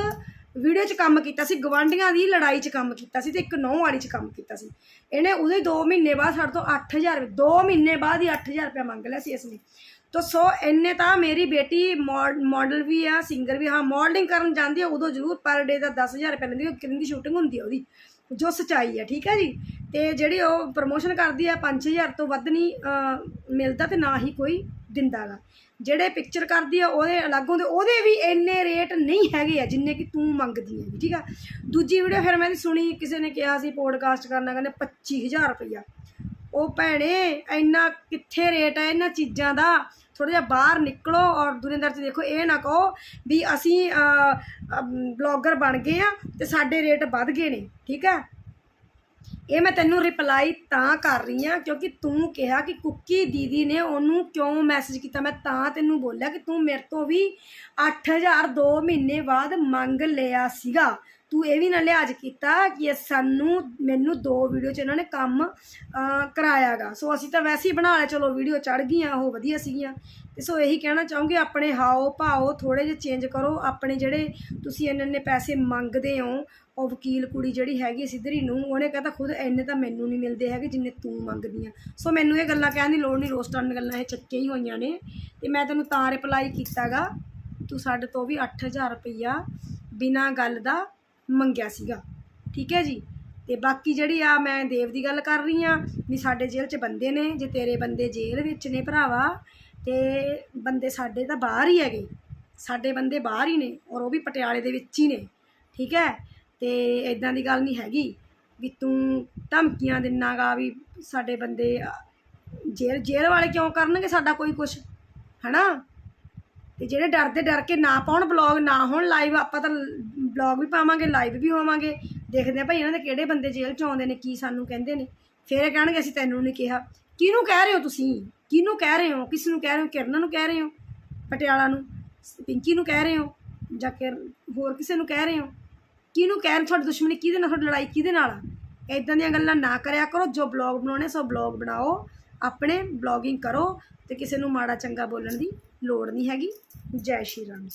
ਵੀਡੀਓ 'ਚ ਕੰਮ ਕੀਤਾ ਸੀ ਗਵਾਂਢੀਆਂ ਦੀ ਲੜਾਈ 'ਚ ਕੰਮ ਕੀਤਾ ਸੀ ਤੇ ਇੱਕ ਨੌ ਵਾਲੀ 'ਚ ਕੰਮ ਕੀਤਾ ਸੀ। ਇਹਨੇ ਉਹਦੇ 2 ਮਹੀਨੇ ਬਾਅਦ ਸਾਡੇ ਤੋਂ 8000 2 ਮਹੀਨੇ ਬਾਅਦ ਹੀ 8000 ਰੁਪਏ ਮੰਗ ਲਿਆ ਸੀ ਇਸਨੇ ਤੋ ਸੋ ਇੰਨੇ ਤਾਂ ਮੇਰੀ ਬੇਟੀ ਮਾਡਲ ਵੀ ਆ ਸਿੰਗਰ ਵੀ ਹਾਂ ਮਾਡਲਿੰਗ ਕਰਨ ਜਾਂਦੀ ਆ ਉਦੋਂ ਜ਼ਰੂਰ, ਪਰ ਡੇ ਦਾ 10000 ਰੁਪਏ ਲੈਂਦੀ ਆ ਕਿੰਨੀ ਸ਼ੂਟਿੰਗ ਹੁੰਦੀ ਆ ਉਹਦੀ, ਜੋ ਸਚਾਈ ਹੈ ਠੀਕ ਹੈ ਜੀ? ਤੇ ਜਿਹੜੀ ਉਹ ਪ੍ਰਮੋਸ਼ਨ ਕਰਦੀ ਆ 5000 ਤੋਂ ਵੱਧ ਨਹੀਂ ਮਿਲਦਾ ਤੇ ਨਾ ਹੀ ਕੋਈ ਦਿੰਦਾਗਾ ਜਿਹੜੇ ਪਿਕਚਰ ਕਰਦੀ ਆ, ਉਹਦੇ ਅਲੱਗ ਹੁੰਦੇ, ਉਹਦੇ ਵੀ ਇੰਨੇ ਰੇਟ ਨਹੀਂ ਹੈਗੇ ਆ ਜਿੰਨੇ ਕਿ ਤੂੰ ਮੰਗਦੀ ਹੈ ਠੀਕ ਆ? ਦੂਜੀ ਵੀਡੀਓ ਫਿਰ ਮੈਂ ਸੁਣੀ, ਕਿਸੇ ਨੇ ਕਿਹਾ ਸੀ ਪੋਡਕਾਸਟ ਕਰਨਾ, ਕਹਿੰਦੇ 25000 ਰੁਪਈਆ। ਉਹ ਭੈਣੇ, ਇੰਨਾ ਕਿੱਥੇ ਰੇਟ ਹੈ ਇਹਨਾਂ ਚੀਜ਼ਾਂ ਦਾ? ਥੋੜਾ ਜਿਹਾ ਬਾਹਰ ਨਿਕਲੋ ਔਰ ਦੁਨੀਆਦਾਰ 'ਚ ਦੇਖੋ, ਇਹ ਨਾ ਕਹੋ ਵੀ ਅਸੀਂ ਬਲੌਗਰ ਬਣ ਗਏ ਆ ਤੇ ਸਾਡੇ ਰੇਟ ਵੱਧ ਗਏ ਨੇ, ਠੀਕ ਹੈ? ਇਹ ਮੈਂ ਤੈਨੂੰ ਰਿਪਲਾਈ ਤਾਂ ਕਰ ਰਹੀ ਆ ਕਿਉਂਕਿ ਤੂੰ ਕਿਹਾ ਕਿ ਕੁੱਕੀ ਦੀਦੀ ਨੇ ਉਹਨੂੰ ਕਿਉਂ ਮੈਸੇਜ ਕੀਤਾ? ਮੈਂ ਤਾਂ ਤੈਨੂੰ ਬੋਲਿਆ ਕਿ ਤੂੰ ਮੇਰੇ ਤੋਂ ਵੀ 8000 2 ਮਹੀਨੇ ਬਾਅਦ ਮੰਗ ਲਿਆ ਸੀਗਾ। ਤੂੰ ਇਹ ਵੀ ਨਾ ਲਿਹਾਜ਼ ਕੀਤਾ ਕਿ ਇਹ ਸਾਨੂੰ ਮੈਨੂੰ ਦੋ ਵੀਡੀਓ 'ਚ ਇਹਨਾਂ ਨੇ ਕੰਮ ਅਹ, ਕਰਾਇਆਗਾ। ਸੋ ਅਸੀਂ ਤਾਂ ਵੈਸੇ ਹੀ ਬਣਾ ਲਿਆ ਚਲੋ ਵੀਡੀਓ ਚੜ ਗਈਆਂ ਉਹ ਵਧੀਆ ਸੀਗੀਆਂ। ਤੇ ਸੋ ਇਹੀ ਕਹਿਣਾ ਚਾਹੂੰਗੀ ਆਪਣੇ ਹਾਓ ਭਾਓ ਥੋੜੇ ਜਿਹਾ ਚੇਂਜ ਕਰੋ। ਆਪਣੇ ਜਿਹੜੇ ਤੁਸੀਂ ਇੰਨੇ ਇੰਨੇ ਪੈਸੇ ਮੰਗਦੇ ਹੋ ਉਹ ਵਕੀਲ ਕੁੜੀ ਜਿਹੜੀ ਹੈਗੀ ਸਿੱਧਰੀ ਨੂੰ ਉਹਨੇ ਕਹਿੰਦਾ ਖੁਦ ਇੰਨੇ ਤਾਂ ਮੈਨੂੰ ਨਹੀਂ ਮਿਲਦੇ ਹੈਗੇ ਜਿੰਨੇ ਤੂੰ ਮੰਗਦੀ ਆ ਸੋ ਮੈਨੂੰ ਇਹ ਗੱਲਾਂ ਕਹਿਣ ਦੀ ਲੋੜ ਨਹੀਂ ਰੋਸਟਾਂ ਦੀਆਂ ਗੱਲਾਂ ਇਹ ਚੱਕੇ ਹੀ ਹੋਈਆਂ ਨੇ। ਤੇ ਮੈਂ ਤੈਨੂੰ ਤਾਂ ਰਿਪਲਾਈ ਕੀਤਾਗਾ ਤੂੰ ਸਾਡੇ ਤੋਂ ਵੀ 8000 ਰੁਪਈਆ ਬਿਨਾਂ ਗੱਲ ਦਾ ਮੰਗਿਆ ਸੀਗਾ। ਠੀਕ ਹੈ ਜੀ? ਤੇ ਬਾਕੀ ਜਿਹੜੀ ਆ ਮੈਂ ਦੇਵ ਦੀ ਗੱਲ ਕਰ ਰਹੀ ਆ, ਵੀ ਸਾਡੇ ਜੇਲ੍ਹ 'ਚ ਬੰਦੇ ਨੇ, ਜੇ ਤੇਰੇ ਬੰਦੇ ਜੇਲ੍ਹ ਵਿੱਚ ਨੇ ਭਰਾਵਾ, ਤੇ ਬੰਦੇ ਸਾਡੇ ਤਾਂ ਬਾਹਰ ਹੀ ਹੈਗੇ। ਸਾਡੇ ਬੰਦੇ ਬਾਹਰ ਹੀ ਨੇ ਔਰ ਉਹ ਵੀ ਪਟਿਆਲੇ ਦੇ ਵਿੱਚ ਹੀ ਨੇ। ਠੀਕ ਹੈ? ਤੇ ਇਦਾਂ ਦੀ ਗੱਲ ਨਹੀਂ ਹੈਗੀ ਵੀ ਤੂੰ ਧਮਕੀਆਂ ਦਿੰਨਾਗਾ ਵੀ ਸਾਡੇ ਬੰਦੇ ਜੇਲ੍ਹ ਜੇਲ੍ਹ ਵਾਲੇ ਕਿਉਂ ਕਰਨਗੇ ਸਾਡਾ ਕੋਈ ਕੁਛ? ਹਨਾ? ਤੇ ਜਿਹੜੇ ਡਰਦੇ ਡਰ ਕੇ ਨਾ ਪਾਉਣ ਬਲੌਗ ਨਾ ਹੋਣ ਲਾਈਵ ਆਪਾਂ ਤਾਂ ਬਲੌਗ ਵੀ ਪਾਵਾਂਗੇ ਲਾਈਵ ਵੀ ਹੋਵਾਂਗੇ। ਦੇਖਦੇ ਆ ਭਾਈ ਇਹਨਾਂ ਦੇ ਕਿਹੜੇ ਬੰਦੇ ਜੇਲ੍ਹ ਚ ਆਉਂਦੇ ਨੇ, ਕੀ ਸਾਨੂੰ ਕਹਿੰਦੇ ਨੇ। ਫਿਰ ਇਹ ਕਹਿਣਗੇ, ਅਸੀਂ ਤੈਨੂੰ ਨਹੀਂ ਕਿਹਾ। ਕਿਹਨੂੰ ਕਹਿ ਰਹੇ ਹੋ ਤੁਸੀਂ? ਕਿਹਨੂੰ ਕਹਿ ਰਹੇ ਹੋ? ਕਿਸ ਨੂੰ ਕਹਿ ਰਹੇ ਹੋ? ਕਿਰਨ ਨੂੰ ਕਹਿ ਰਹੇ ਹੋ? ਪਟਿਆਲਾ ਨੂੰ? ਪਿੰਕੀ ਨੂੰ ਕਹਿ ਰਹੇ ਹੋ? ਜਾਂ ਕਿ ਹੋਰ ਕਿਸੇ ਨੂੰ ਕਹਿ ਰਹੇ ਹੋ? ਕਿਹਨੂੰ ਕਹਿ ਰਹੇ ਤੁਹਾਡੀ ਦੁਸ਼ਮਣੀ ਕਿਹਦੇ ਨਾਲ, ਤੁਹਾਡੀ ਲੜਾਈ ਕਿਹਦੇ ਨਾਲ ਆ? ਇਦਾਂ ਦੀਆਂ ਗੱਲਾਂ ਨਾ ਕਰਿਆ ਕਰੋ। ਜੋ ਬਲੌਗ ਬਣਾਉਣੇ ਸੋ ਬਲੌਗ ਬਣਾਓ। ਆਪਣੇ ਬਲੌਗਿੰਗ ਕਰੋ ਤੇ ਕਿਸੇ ਨੂੰ ਮਾੜਾ ਚੰਗਾ ਬੋਲਣ ਦੀ ਲੋੜ ਨਹੀਂ ਹੈਗੀ। ਜੈ ਸ਼੍ਰੀ ਰਾਮ